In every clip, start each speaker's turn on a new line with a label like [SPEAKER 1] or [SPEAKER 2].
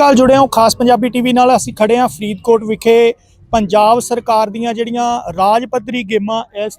[SPEAKER 1] ਕੱਲ ਜੁੜੇ ਹੋ। ਖਾਸ ਪੰਜਾਬੀ ਟੀਵੀ ਨਾਲ ਅਸੀਂ ਖੜੇ ਹਾਂ ਫਰੀਦਕੋਟ ਵਿਖੇ। ਪੰਜਾਬ ਸਰਕਾਰ ਦੀਆਂ ਜਿਹੜੀਆਂ ਰਾਜ ਪੱਧਰੀ ਗੇਮਾਂ ਇਸ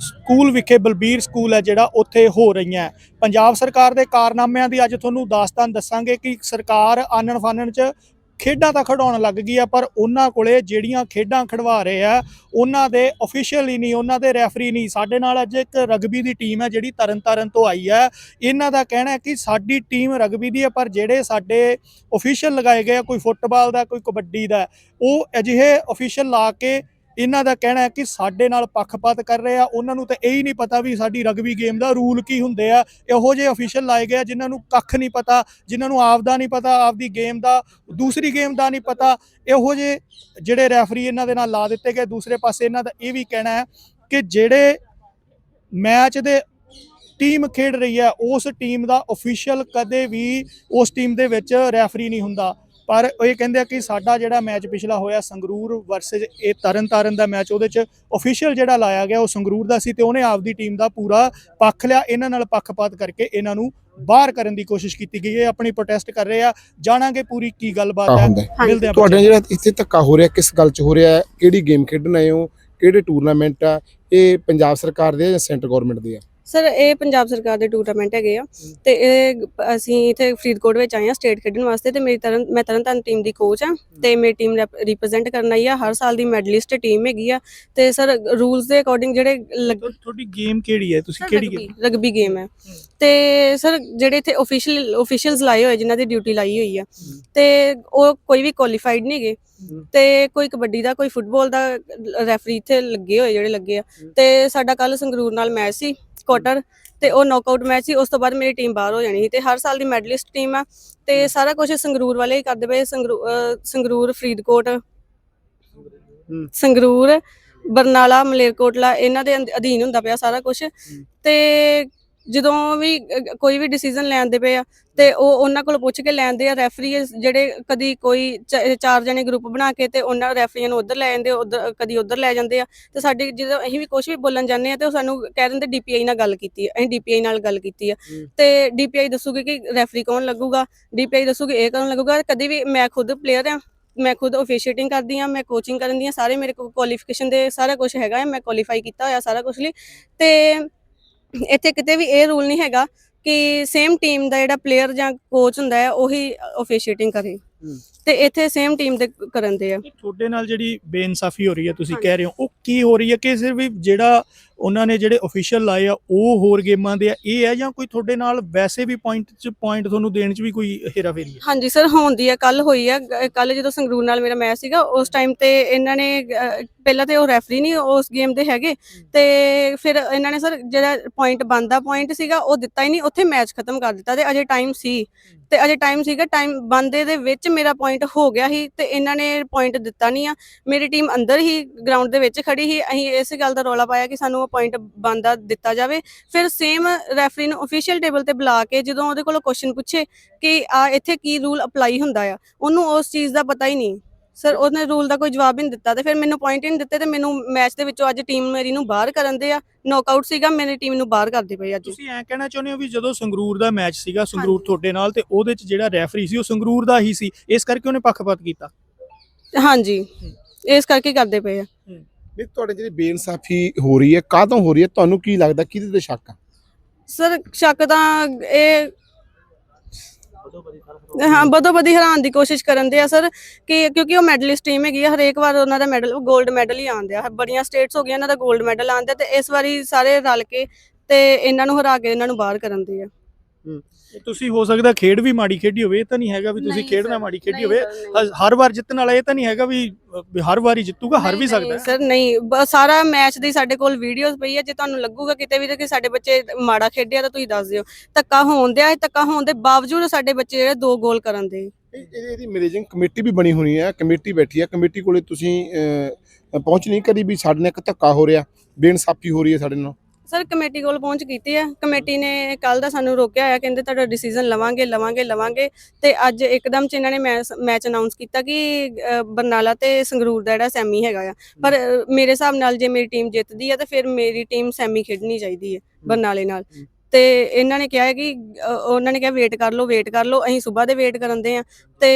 [SPEAKER 1] ਸਕੂਲ ਵਿਖੇ, ਬਲਬੀਰ ਸਕੂਲ ਹੈ ਜਿਹੜਾ, ਉੱਥੇ ਹੋ ਰਹੀਆਂ ਪੰਜਾਬ ਸਰਕਾਰ ਦੇ ਕਾਰਨਾਮਿਆਂ ਦੀ ਅੱਜ ਤੁਹਾਨੂੰ ਦਾਸਤਾਨ ਦੱਸਾਂਗੇ ਕਿ ਸਰਕਾਰ ਆਨਣ ਫਾਨਣ ਚ ਖੇਡਾਂ ਤਾਂ ਖਿਡਾਉਣ ਲੱਗ ਗਈ ਆ, ਪਰ ਉਹਨਾਂ ਕੋਲੇ ਜਿਹੜੀਆਂ ਖੇਡਾਂ ਖਿਡਵਾ ਰਹੇ ਆ, ਉਹਨਾਂ ਦੇ ਅਫੀਸ਼ੀਅਲ ਹੀ ਨਹੀਂ, ਉਹਨਾਂ ਦੇ ਰੈਫਰੀ ਨਹੀਂ। ਸਾਡੇ ਨਾਲ ਅੱਜ ਇੱਕ ਰਗਬੀ ਦੀ ਟੀਮ ਹੈ ਜਿਹੜੀ ਤਰਨਤਾਰਨ ਤੋਂ ਆਈ ਹੈ ਇਹਨਾਂ ਦਾ ਕਹਿਣਾ ਹੈ ਕਿ ਸਾਡੀ ਟੀਮ ਰਗਬੀ ਦੀ ਹੈ ਪਰ ਜਿਹੜੇ ਸਾਡੇ ਅਫੀਸ਼ੀਅਲ ਲਗਾਏ ਗਏ ਆ, ਕੋਈ ਫੁੱਟਬਾਲ ਦਾ, ਕੋਈ ਕਬੱਡੀ ਦਾ, ਉਹ ਅਜਿਹੇ ਅਫੀਸ਼ੀਅਲ ਲਾ ਕੇ ਇਹਨਾਂ ਦਾ ਕਹਿਣਾ ਹੈ ਕਿ ਸਾਡੇ ਨਾਲ ਪੱਖਪਾਤ ਕਰ ਰਹੇ ਆ। ਉਹਨਾਂ ਨੂੰ ਤਾਂ ਇਹ ਹੀ ਨਹੀਂ ਪਤਾ ਵੀ ਸਾਡੀ ਰਗਬੀ ਗੇਮ ਦਾ ਰੂਲ ਕੀ ਹੁੰਦੇ ਆ। ਇਹੋ ਜਿਹੇ ਅਫੀਸ਼ੀਅਲ ਲਾਏ ਗਏ ਆ ਜਿਨ੍ਹਾਂ ਨੂੰ ਕੱਖ ਨਹੀਂ ਪਤਾ, ਜਿਨ੍ਹਾਂ ਨੂੰ ਆਪਦਾ ਨਹੀਂ ਪਤਾ, ਆਪਦੀ ਗੇਮ ਦਾ, ਦੂਸਰੀ ਗੇਮ ਦਾ ਨਹੀਂ ਪਤਾ। ਇਹੋ ਜਿਹੇ ਜਿਹੜੇ ਰੈਫਰੀ ਇਹਨਾਂ ਦੇ ਨਾਲ ਲਾ ਦਿੱਤੇ ਗਏ। ਦੂਸਰੇ ਪਾਸੇ ਇਹਨਾਂ ਦਾ ਇਹ ਵੀ ਕਹਿਣਾ ਹੈ ਕਿ ਜਿਹੜੇ ਮੈਚ ਦੇ ਟੀਮ ਖੇਡ ਰਹੀ ਹੈ, ਉਸ ਟੀਮ ਦਾ ਅਫੀਸ਼ੀਅਲ ਕਦੇ ਵੀ ਉਸ ਟੀਮ ਦੇ ਵਿੱਚ ਰੈਫਰੀ ਨਹੀਂ ਹੁੰਦਾ। ਪਰ ਇਹ ਕਹਿੰਦੇ ਆ ਕਿ ਸਾਡਾ ਜਿਹੜਾ ਮੈਚ ਪਿਛਲਾ ਹੋਇਆ ਸੰਗਰੂਰ ਵਰਸਸ ਇਹ ਤਰਨਤਾਰਨ ਦਾ ਮੈਚ ਉਹਦੇ ਚ ਅਫੀਸ਼ੀਅਲ ਜਿਹੜਾ ਲਾਇਆ ਗਿਆ ਉਹ ਸੰਗਰੂਰ ਦਾ ਸੀ ਤੇ ਉਹਨੇ ਆਪਦੀ ਟੀਮ ਦਾ ਪੂਰਾ ਪੱਖ ਲਿਆ। ਇਹਨਾਂ ਨਾਲ ਪੱਖਪਾਤ ਕਰਕੇ ਇਹਨਾਂ ਨੂੰ ਬਾਹਰ ਕਰਨ ਦੀ ਕੋਸ਼ਿਸ਼ ਕੀਤੀ ਗਈ। ਹੈ ਆਪਣੀ ਪ੍ਰੋਟੈਸਟ ਕਰ ਰਹੇ ਆ। ਜਾਣਾਂਗੇ ਪੂਰੀ ਕੀ ਗੱਲਬਾਤ ਹੈ। ਮਿਲਦੇ ਆ
[SPEAKER 2] ਤੁਹਾਡੇ ਜਿਹੜਾ ਇੱਥੇ ਧੱਕਾ ਹੋ ਰਿਹਾ ਕਿਸ ਗੱਲ 'ਚ ਹੋ ਰਿਹਾ ਕਿਹੜੀ ਗੇਮ ਖੇਡਣ ਆਏ ਹੋ? ਕਿਹੜੇ ਟੂਰਨਾਮੈਂਟ ਆ? ਇਹ ਪੰਜਾਬ ਸਰਕਾਰ ਦੇ ਆ ਜਾਂ ਸੈਂਟਰ ਗਵਰਨਮੈਂਟ ਦੇ ਆ?
[SPEAKER 3] ਸਰ ਇਹ ਪੰਜਾਬ ਸਰਕਾਰ ਦੇ ਟੂਰਨਾਮੈਂਟ ਹੈਗੇ ਆ ਤੇ ਇਹ ਅਸੀਂ ਇੱਥੇ ਫਰੀਦਕੋਟ ਵਿੱਚ ਆਏ ਆ ਸਟੇਟ ਖੇਡਣ ਵਾਸਤੇ ਤੇ ਮੇਰੀ ਤਰਨ ਮੈਂ ਤਰਨਤਾਰਨ ਟੀਮ ਦੀ ਕੋਚ ਆ ਤੇ ਮੇਰੀ ਟੀਮ ਰਿਪਰੈਜ਼ੈਂਟ ਕਰਨ ਆਈ ਆ। ਹਰ ਸਾਲ ਦੀ ਮੈਡਲਿਸਟ ਟੀਮ ਹੈਗੀ ਆ ਤੇ ਸਰ ਰੂਲਸ ਦੇ ਅਕੋਰਡਿੰਗ ਜਿਹੜੇ
[SPEAKER 1] ਤੁਹਾਡੀ ਗੇਮ ਕਿਹੜੀ ਹੈ? ਤੁਸੀਂ ਕਿਹੜੀ ਗੇਮ
[SPEAKER 3] ਰਗਬੀ ਗੇਮ ਹੈ। ਤੇ ਸਰ ਜਿਹੜੇ ਇੱਥੇ ਅਫੀਸ਼ੀਅਲ ਅਫੀਸ਼ੀਅਲਸ ਲਾਏ ਹੋਏ ਜਿਨ੍ਹਾਂ ਦੀ ਡਿਊਟੀ ਲਾਈ ਹੋਈ ਆ ਤੇ ਉਹ ਕੋਈ ਵੀ ਕੁਆਲੀਫਾਈਡ ਨਹੀਂਗੇ ਤੇ ਕੋਈ ਕਬੱਡੀ ਦਾ ਕੋਈ ਫੁੱਟਬਾਲ ਦਾ ਰੈਫਰੀ ਇੱਥੇ ਲੱਗੇ ਹੋਏ ਜਿਹੜੇ ਲੱਗੇ ਆ ਤੇ ਸਾਡਾ ਕੱਲ ਸੰਗਰੂਰ ਨਾਲ ਮੈਚ ਸੀ ਕੁਆਟਰ ਤੇ ਉਹ ਨੌਕਆਊਟ ਮੈਚ ਸੀ ਉਸ ਤੋਂ ਬਾਅਦ ਮੇਰੀ ਟੀਮ ਬਾਹਰ ਹੋ ਜਾਣੀ ਸੀ ਤੇ ਹਰ ਸਾਲ ਦੀ ਮੈਡਲਿਸਟ ਟੀਮ ਆ ਤੇ ਸਾਰਾ ਕੁਝ ਸੰਗਰੂਰ ਵਾਲੇ ਹੀ ਕਰਦੇ ਪਏ ਸੰਗਰੂਰ ਫਰੀਦਕੋਟ ਸੰਗਰੂਰ ਬਰਨਾਲਾ ਮਲੇਰਕੋਟਲਾ ਇਹਨਾਂ ਦੇ ਅਧੀਨ ਹੁੰਦਾ ਪਿਆ ਸਾਰਾ ਕੁਝ ਤੇ ਜਦੋਂ ਵੀ ਕੋਈ ਵੀ ਡਿਸੀਜਨ ਲੈਂਦੇ ਪਏ ਆ ਤੇ ਉਹ ਉਹਨਾਂ ਕੋਲ ਪੁੱਛ ਕੇ ਲੈਂਦੇ ਆ ਰੈਫਰੀ ਜਿਹੜੇ ਕਦੀ ਕੋਈ ਚਾਰ ਜਣੇ ਗਰੁੱਪ ਬਣਾ ਕੇ ਤੇ ਉਹਨਾਂ ਰੈਫਰੀਆਂ ਨੂੰ ਉਧਰ ਲੈ ਜਾਂਦੇ ਉਧਰ ਕਦੀ ਉਧਰ ਲੈ ਜਾਂਦੇ ਆ ਤੇ ਸਾਡੀ ਜਦੋਂ ਅਸੀਂ ਵੀ ਕੁਝ ਵੀ ਬੋਲਣ ਜਾਂਦੇ ਆ ਤੇ ਉਹ ਸਾਨੂੰ ਕਹਿ ਦਿੰਦੇ ਡੀਪੀਆਈ ਨਾਲ ਗੱਲ ਕੀਤੀ ਹੈ ਅਸੀਂ ਡੀਪੀਆਈ ਨਾਲ ਗੱਲ ਕੀਤੀ ਆ ਤੇ ਡੀਪੀਆਈ ਦੱਸੂਗੀ ਕਿ ਰੈਫਰੀ ਕੌਣ ਲੱਗੂਗਾ ਡੀਪੀਆਈ ਦੱਸੂਗੀ ਇਹ ਕੌਣ ਲੱਗੂਗਾ ਕਦੀ ਵੀ ਮੈਂ ਖੁਦ ਪਲੇਅਰ ਆ ਮੈਂ ਖੁਦ ਅਫੀਸ਼ੀਏਟਿੰਗ ਕਰਦੀ ਆ ਮੈਂ ਕੋਚਿੰਗ ਕਰਨ ਦੀ ਆ ਸਾਰੇ ਮੇਰੇ ਕੋਲ ਕੁਆਲੀਫਿਕੇਸ਼ਨ ਦੇ ਸਾਰਾ ਕੁਝ ਹੈਗਾ ਮੈਂ ਕੁਆਲੀਫਾਈ ਕੀਤਾ ਹੋਇਆ ਸਾਰਾ ਕੁਝ ਲਈ ਤੇ ਇੱਥੇ ਕਿਤੇ ਵੀ ਇਹ ਰੂਲ ਨਹੀਂ ਹੈਗਾ ਕਿ ਸੇਮ ਟੀਮ ਦਾ ਜਿਹੜਾ ਪਲੇਅਰ ਜਾਂ ਕੋਚ ਹੁੰਦਾ ਹੈ ਉਹੀ ਅਫੀਸ਼ੀਏਟਿੰਗ ਕਰੇ। ਤੇ ਇੱਥੇ ਸੇਮ ਟੀਮ ਦੇ ਕਰਨ ਦੇ ਆ।
[SPEAKER 1] ਤੁਹਾਡੇ ਨਾਲ ਜਿਹੜੀ ਬੇਇਨਸਾਫੀ ਹੋ ਰਹੀ ਹੈ ਤੁਸੀਂ ਕਹਿ ਰਹੇ ਹੋ ਉਹ ਕੀ ਹੋ ਰਹੀ ਹੈ ਕਿ ਸਿਰਫ ਜਿਹੜਾ ਉਹਨਾਂ ਨੇ ਜਿਹੜੇ ਅਫੀਸ਼ੀਅਲ ਲਾਏ ਆ ਉਹ ਹੋਰ ਗੇਮਾਂ ਦੇ ਆ ਇਹ ਹੈ ਜਾਂ ਕੋਈ ਤੁਹਾਡੇ ਨਾਲ ਵੈਸੇ ਵੀ ਪੁਆਇੰਟ ਚ ਪੁਆਇੰਟ ਤੁਹਾਨੂੰ ਦੇਣ ਚ ਵੀ ਕੋਈ ਹੇਰਾਫੇਰੀ ਹੈ?
[SPEAKER 3] ਹਾਂਜੀ ਸਰ ਹੁੰਦੀ ਹੈ ਕੱਲ ਹੋਈ ਹੈ ਕੱਲ ਜਦੋਂ ਸੰਗਰੂਰ ਨਾਲ ਮੇਰਾ ਮੈਚ ਸੀਗਾ ਉਸ ਟਾਈਮ ਤੇ ਇਹਨਾਂ ਨੇ ਪਹਿਲਾਂ ਤੇ ਉਹ ਰੈਫਰੀ ਨਹੀਂ ਉਸ ਗੇਮ ਦੇ ਹੈਗੇ ਤੇ ਫਿਰ ਇਹਨਾਂ ਨੇ ਸਰ ਜਿਹੜਾ ਪੁਆਇੰਟ ਬੰਦਾ ਪੁਆਇੰਟ ਸੀਗਾ ਉਹ ਦਿੱਤਾ ਹੀ ਨਹੀਂ ਉੱਥੇ ਮੈਚ ਖਤਮ ਕਰ ਦਿੱਤਾ ਤੇ ਅਜੇ ਟਾਈਮ ਸੀ। ਤੇ ਅਜੇ ਟਾਈਮ ਸੀਗਾ ਟਾਈਮ ਬੰਦੇ ਦੇ ਵਿੱਚ ਮੇਰਾ ਪੁਆਇੰਟ ਹੋ ਗਿਆ ਸੀ ਤੇ ਇਹਨਾਂ ਨੇ ਪੁਆਇੰਟ ਦਿੱਤਾ ਨਹੀਂ ਆ। ਮੇਰੀ ਟੀਮ ਅੰਦਰ ਹੀ ਗਰਾਊਂਡ ਦੇ ਵਿੱਚ ਖੜੀ ਸੀ। ਅਸੀਂ ਇਸ ਗੱਲ ਦਾ ਰੌਲਾ ਪਾਇਆ ਕਿ ਸਾਨੂੰ ਉਹ ਪੁਆਇੰਟ ਬੰਦਾ ਦਿੱਤਾ ਜਾਵੇ। ਫਿਰ ਸੇਮ ਰੈਫਰੀ ਨੂੰ ਅਫੀਸ਼ੀਅਲ ਟੇਬਲ ਤੇ ਬੁਲਾ ਕੇ ਜਦੋਂ ਉਹਦੇ ਕੋਲੋਂ ਕੁਐਸਚਨ ਪੁੱਛੇ ਕਿ ਆ ਇੱਥੇ ਕੀ ਰੂਲ ਅਪਲਾਈ ਹੁੰਦਾ ਆ, ਉਹਨੂੰ ਉਸ ਚੀਜ਼ ਦਾ ਪਤਾ ਹੀ ਨਹੀਂ। ਸਰ ਉਹਨੇ ਰੂਲ ਦਾ ਕੋਈ ਜਵਾਬ ਹੀ ਨਹੀਂ ਦਿੱਤਾ ਤੇ ਫਿਰ ਮੈਨੂੰ ਪੁਆਇੰਟ ਹੀ ਨਹੀਂ ਦਿੱਤੇ ਤੇ ਮੈਨੂੰ ਮੈਚ ਦੇ ਵਿੱਚੋਂ ਅੱਜ ਟੀਮ ਮੇਰੀ ਨੂੰ ਬਾਹਰ ਕਰਨ ਦੇ ਆ। ਨੌਕਆਊਟ ਸੀਗਾ ਮੇਰੀ ਟੀਮ ਨੂੰ ਬਾਹਰ ਕਰਦੇ ਪਏ ਅੱਜ।
[SPEAKER 1] ਤੁਸੀਂ ਐਂ ਕਹਿਣਾ ਚਾਹੁੰਦੇ ਹੋ ਵੀ ਜਦੋਂ ਸੰਗਰੂਰ ਦਾ ਮੈਚ ਸੀਗਾ ਸੰਗਰੂਰ। ਤੁਹਾਡੇ ਨਾਲ ਤੇ ਉਹਦੇ ਚ ਜਿਹੜਾ ਰੈਫਰੀ ਸੀ ਉਹ ਸੰਗਰੂਰ ਦਾ ਹੀ ਸੀ। ਇਸ ਕਰਕੇ ਉਹਨੇ ਪੱਖਪਾਤ ਕੀਤਾ।
[SPEAKER 3] ਹਾਂਜੀ। ਇਸ ਕਰਕੇ ਕਰਦੇ ਪਏ ਆ।
[SPEAKER 2] ਵੀ ਤੁਹਾਡੇ ਜਿਹੜੀ ਬੇਇਨਸਾਫੀ ਹੋ ਰਹੀ ਹੈ ਕਾਹਤੋਂ ਹੋ ਰਹੀ ਹੈ? ਤੁਹਾਨੂੰ ਕੀ ਲੱਗਦਾ ਕਿਹਦੇ ਤੇ ਸ਼ੱਕ ਆ?
[SPEAKER 3] ਸਰ ਸ਼ੱਕ ਤਾਂ ਇਹ ਹਾਂ ਬਦੋ ਬਦੀ ਹਰਾਉਣ ਦੀ ਕੋਸ਼ਿਸ਼ ਕਰਨ ਦੇ ਆ ਸਰ, ਕਿ ਕਿਉਂਕਿ ਉਹ ਮੈਡਲਿਸਟ ਟੀਮ ਹੈਗੀ ਆ, ਹਰੇਕ ਵਾਰ ਉਹਨਾਂ ਦਾ ਮੈਡਲ 골ਡ ਮੈਡਲ ਹੀ ਆਉਂਦੇ ਆ। ਬੜੀਆਂ ਸਟੇਟਸ ਹੋ ਗਈਆਂ ਇਹਨਾਂ ਦਾ 골ਡ ਮੈਡਲ ਆਉਂਦਾ ਤੇ ਇਸ ਵਾਰੀ ਸਾਰੇ ਰਲ ਕੇ ਤੇ ਇਹਨਾਂ ਨੂੰ ਹਰਾ ਕੇ ਇਹਨਾਂ ਨੂੰ ਬਾਹਰ ਕਰਨ ਦੇ ਆ।
[SPEAKER 1] ਤੁਸੀਂ ਹੋ ਸਕਦਾ ਖੇਡ ਵੀ ਮਾੜੀ ਖੇਡੀ ਹੋਵੇ ਇਹ ਤਾਂ ਨਹੀਂ ਹੈਗਾ ਵੀ ਤੁਸੀਂ ਖੇਡ ਨਾ ਮਾੜੀ ਖੇਡੀ ਹੋਵੇ। ਹਰ ਵਾਰ ਜਿੱਤਣ ਵਾਲਾ ਇਹ ਤਾਂ ਨਹੀਂ ਹੈਗਾ ਵੀ ਹਰ ਵਾਰੀ ਜਿੱਤੂਗਾ ਹਰ ਵੀ ਸਕਦਾ।
[SPEAKER 3] ਸਰ ਨਹੀਂ। ਸਾਰਾ ਮੈਚ ਦੀ ਸਾਡੇ ਕੋਲ ਵੀਡੀਓਜ਼ ਪਈ ਹੈ ਜੇ ਤੁਹਾਨੂੰ ਲੱਗੂਗਾ ਕਿਤੇ ਵੀ ਤੇ ਕਿ ਸਾਡੇ ਬੱਚੇ ਮਾੜਾ ਖੇਡਿਆ ਤਾਂ ਤੁਸੀਂ ਦੱਸ ਦਿਓ। ਧੱਕਾ ਹੋਣ ਦਿਆ ਧੱਕਾ ਹੋਣ ਦੇ ਬਾਵਜੂਦ ਸਾਡੇ ਬੱਚੇ ਜਿਹੜੇ ਦੋ ਗੋਲ ਕਰਨ ਦੇ।
[SPEAKER 2] ਇਹ- ਇਹਦੀ ਮੈਨੇਜਿੰਗ ਕਮੇਟੀ ਵੀ ਬਣੀ ਹੋਣੀ ਹੈ ਕਮੇਟੀ ਬੈਠੀ ਹੈ ਕਮੇਟੀ ਕੋਲੇ ਤੁਸੀਂ ਪਹੁੰਚ ਨਹੀਂ ਕਰੀ ਵੀ ਸਾਡੇ ਨਾਲ ਇੱਕ ਧੱਕਾ ਹੋ ਰਿਹਾ ਬੇਇਨਸਾਫੀ ਹੋ ਰਹੀ ਹੈ ਸਾਡੇ ਨਾਲ।
[SPEAKER 3] ਸਰ, ਕਮੇਟੀ ਕੋਲ ਪਹੁੰਚ ਕੀਤੀ ਹੈ। ਕਮੇਟੀ ਨੇ ਕੱਲ ਦਾ ਸਾਨੂੰ ਰੋਕਿਆ ਹੋਇਆ, ਕਹਿੰਦੇ ਤੁਹਾਡਾ ਡਿਸੀਜਨ ਲਵਾਂਗੇ ਲਵਾਂਗੇ ਲਵਾਂਗੇ। ਤੇ ਅੱਜ ਇੱਕਦਮ ਚ ਇਹਨਾਂ ਨੇ ਮੈਚ ਅਨਾਉਂਸ ਕੀਤਾ ਕਿ ਬਰਨਾਲਾ ਤੇ ਸੰਗਰੂਰ ਦਾ ਜਿਹੜਾ ਸੈਮੀ ਹੈਗਾ ਆ। ਪਰ ਮੇਰੇ ਹਿਸਾਬ ਨਾਲ ਜੇ ਮੇਰੀ ਟੀਮ ਜਿੱਤਦੀ ਹੈ ਤਾਂ ਫਿਰ ਮੇਰੀ ਟੀਮ ਸੈਮੀ ਖੇਡਣੀ ਚਾਹੀਦੀ ਹੈ, ਬਰਨਾਲੇ ਨਾਲ। ਤੇ ਇਹਨਾਂ ਨੇ ਕਿਹਾ ਹੈ ਕਿ ਅ, ਉਹਨਾਂ ਨੇ ਕਿਹਾ ਵੇਟ ਕਰ ਲਓ ਵੇਟ ਕਰ ਲਓ ਅਸੀਂ ਸਵੇਰ ਦੇ ਵੇਟ ਕਰਨ ਦੇ ਆ ਤੇ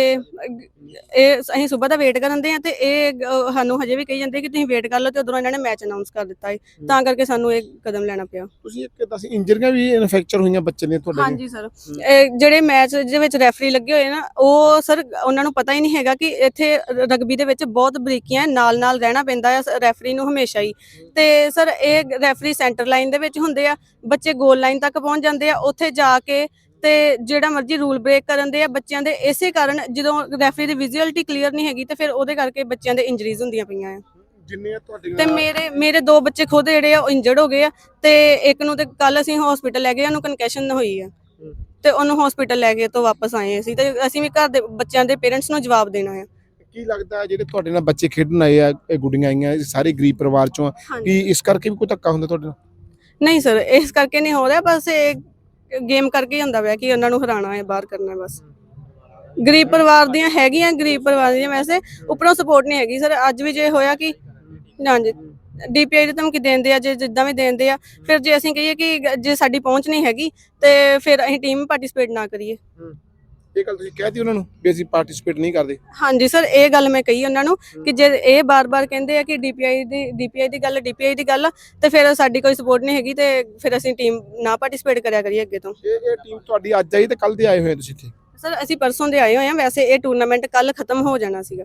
[SPEAKER 3] ਇਹ ਅਸੀਂ ਸਵੇਰ ਦਾ ਵੇਟ ਕਰਨ ਦੇ ਆ ਤੇ ਇਹ ਅ, ਸਾਨੂੰ ਹਜੇ ਵੀ ਕਹੀ ਜਾਂਦੇ ਕਿ ਤੁਸੀਂ ਵੇਟ ਕਰ ਲਓ ਤੇ ਉਧਰੋਂ ਇਹਨਾਂ ਨੇ ਮੈਚ ਅਨਾਉਂਸ ਕਰ ਦਿੱਤਾ ਹੈ। ਤਾਂ ਕਰਕੇ ਸਾਨੂੰ ਇਹ ਕਦਮ ਲੈਣਾ ਪਿਆ।
[SPEAKER 2] ਤੁਸੀਂ ਇੱਕ ਦੱਸ ਇੰਜਰੀਆਂ ਵੀ ਇਨਫੈਕਚਰ ਹੋਈਆਂ ਬੱਚੇ ਨੇ ਤੁਹਾਡੇ
[SPEAKER 3] ਹਾਂਜੀ ਸਰ ਇਹ ਜਿਹੜੇ ਮੈਚ ਦੇ ਵਿੱਚ ਰੈਫਰੀ ਲੱਗੇ ਹੋਏ ਨਾ ਉਹ ਸਰ ਉਹਨਾਂ ਨੂੰ ਪਤਾ ਹੀ ਨਹੀਂ ਹੈਗਾ ਕਿ ਇੱਥੇ ਰਗਬੀ ਦੇ ਵਿੱਚ ਬਹੁਤ ਬਰੀਕੀਆਂ ਨਾਲ ਨਾਲ ਰਹਿਣਾ ਪੈਂਦਾ ਹੈ ਰੈਫਰੀ ਨੂੰ ਹਮੇਸ਼ਾ ਹੀ। ਤੇ ਸਰ ਇਹ ਰੈਫਰੀ ਸੈਂਟਰ ਲਾਈਨ ਦੇ ਵਿੱਚ ਹੁੰਦੇ ਆ। ਬੱਚੇ ਗੋਲ ਲਾਈਨ ਤੱਕ ਪਹੁੰਚ ਜਾਂਦੇ ਆ ਉੱਥੇ ਜਾ ਕੇ ਤੇ ਜਿਹੜਾ ਮਰਜ਼ੀ ਰੂਲ ਬ੍ਰੇਕ ਕਰਨ ਦੇ ਆ ਬੱਚਿਆਂ ਦੇ ਇਸੇ ਕਾਰਨ ਜਦੋਂ ਰੈਫਰੀ ਦੀ ਵਿਜ਼ੂਅਲਿਟੀ ਕਲੀਅਰ ਨਹੀਂ ਹੈਗੀ ਤੇ ਫਿਰ ਉਹਦੇ ਕਰਕੇ ਬੱਚਿਆਂ ਦੇ ਇੰਜਰੀਜ਼ ਹੁੰਦੀਆਂ ਪਈਆਂ ਆ।
[SPEAKER 2] ਜਿੰਨੇ
[SPEAKER 3] ਤੇ ਮੇਰੇ ਮੇਰੇ ਦੋ ਬੱਚੇ ਖੁਦ ਜਿਹੜੇ ਆ ਉਹ ਇੰਜਰਡ ਹੋ ਗਏ ਆ ਤੇ ਇੱਕ ਨੂੰ ਤੇ ਕੱਲ ਅਸੀਂ ਹਸਪੀਟਲ ਲੈ ਗਏ ਉਹਨੂੰ ਕਨਕੈਸ਼ਨ ਹੋਈ ਆ। ਤੇ ਉਹਨੂੰ ਹਸਪੀਟਲ ਲੈ ਕੇ ਤੋਂ ਵਾਪਸ ਆਏ ਅਸੀਂ ਤੇ ਅਸੀਂ ਵੀ ਘਰ ਦੇ ਬੱਚਿਆਂ ਦੇ ਪੇਰੈਂਟਸ ਨੂੰ ਜਵਾਬ ਦੇਣਾ ਆ।
[SPEAKER 2] ਕੀ ਲੱਗਦਾ ਹੈ ਜਿਹੜੇ ਤੁਹਾਡੇ ਨਾਲ ਬੱਚੇ ਖੇਡਣ ਆਏ ਆ ਇਹ ਗੁੱਡੀਆਂ ਆਈਆਂ ਸਾਰੇ ਗਰੀਬ ਪਰਿਵਾਰ ਚੋਂ ਕੀ ਇਸ ਕਰਕੇ ਵੀ ਕੋਈ ਧੱਕਾ ਹੁੰਦਾ ਤੁਹਾਡੇ ਨਾਲ?
[SPEAKER 3] ਨਹੀਂ ਸਰ, ਇਸ ਕਰਕੇ ਨਹੀਂ ਹੋ ਰਿਹਾ, ਬਸ ਇਹ ਗੇਮ ਕਰਕੇ ਹੀ ਹੁੰਦਾ ਪਿਆ ਕਿ ਉਹਨਾਂ ਨੂੰ ਹਰਾਣਾ ਹੈ, ਬਾਹਰ ਕਰਨਾ ਹੈ ਬਸ। ਗਰੀਬ ਪਰਿਵਾਰ ਦੀਆਂ ਹੈਗੀਆਂ, ਗਰੀਬ ਪਰਿਵਾਰ ਦੀਆਂ ਵੈਸੇ ਉੱਪਰੋਂ ਸਪੋਰਟ ਨਹੀਂ ਹੈਗੀ। ਸਰ, ਅੱਜ ਵੀ ਜੇ ਹੋਇਆ ਕਿ ਹਾਂਜੀ ਡੀਪੀਆਈ ਦੇ ਧਮਕੀ ਦੇਂਦੇ ਆ, ਜੇ ਜਿੱਦਾਂ ਵੀ ਦੇਂਦੇ ਆ, ਫਿਰ ਜੇ ਅਸੀਂ ਕਹੀਏ ਕਿ ਜੇ ਸਾਡੀ ਪਹੁੰਚ ਨਹੀਂ ਹੈਗੀ, ਤੇ ਫਿਰ ਅਸੀਂ ਟੀਮ ਪਾਰਟਿਸਿਪੇਟ ਨਾ ਕਰੀਏ।
[SPEAKER 2] ਇਹ ਗੱਲ ਤੁਸੀਂ ਕਹਿਤੀ ਉਹਨਾਂ ਨੂੰ ਵੀ ਅਸੀਂ ਪਾਰਟਿਸਿਪੇਟ ਨਹੀਂ ਕਰਦੇ।
[SPEAKER 3] ਹਾਂਜੀ ਸਰ ਇਹ ਗੱਲ ਮੈਂ ਕਹੀ ਉਹਨਾਂ ਨੂੰ ਕਿ ਜੇ ਇਹ ਬਾਰ-ਬਾਰ ਕਹਿੰਦੇ ਆ ਕਿ ਡੀਪੀਆਈ ਦੀ ਡੀਪੀਆਈ ਦੀ ਗੱਲ ਡੀਪੀਆਈ ਦੀ ਗੱਲ ਤੇ ਫਿਰ ਸਾਡੀ ਕੋਈ ਸਪੋਰਟ ਨਹੀਂ ਹੈਗੀ ਤੇ ਫਿਰ ਅਸੀਂ ਟੀਮ ਨਾ ਪਾਰਟਿਸਿਪੇਟ ਕਰਿਆ ਕਰੀਏ ਅੱਗੇ ਤੋਂ।
[SPEAKER 2] ਇਹ ਇਹ ਟੀਮ ਤੁਹਾਡੀ ਅੱਜ ਆਈ ਤੇ ਕੱਲ ਦੇ ਆਏ ਹੋਏ ਤੁਸੀਂ ਇੱਥੇ?
[SPEAKER 3] ਸਰ ਅਸੀਂ ਪਰਸੋਂ ਦੇ ਆਏ ਹੋਏ ਆ ਵੈਸੇ ਇਹ ਟੂਰਨਾਮੈਂਟ ਕੱਲ ਖਤਮ ਹੋ ਜਾਣਾ ਸੀਗਾ।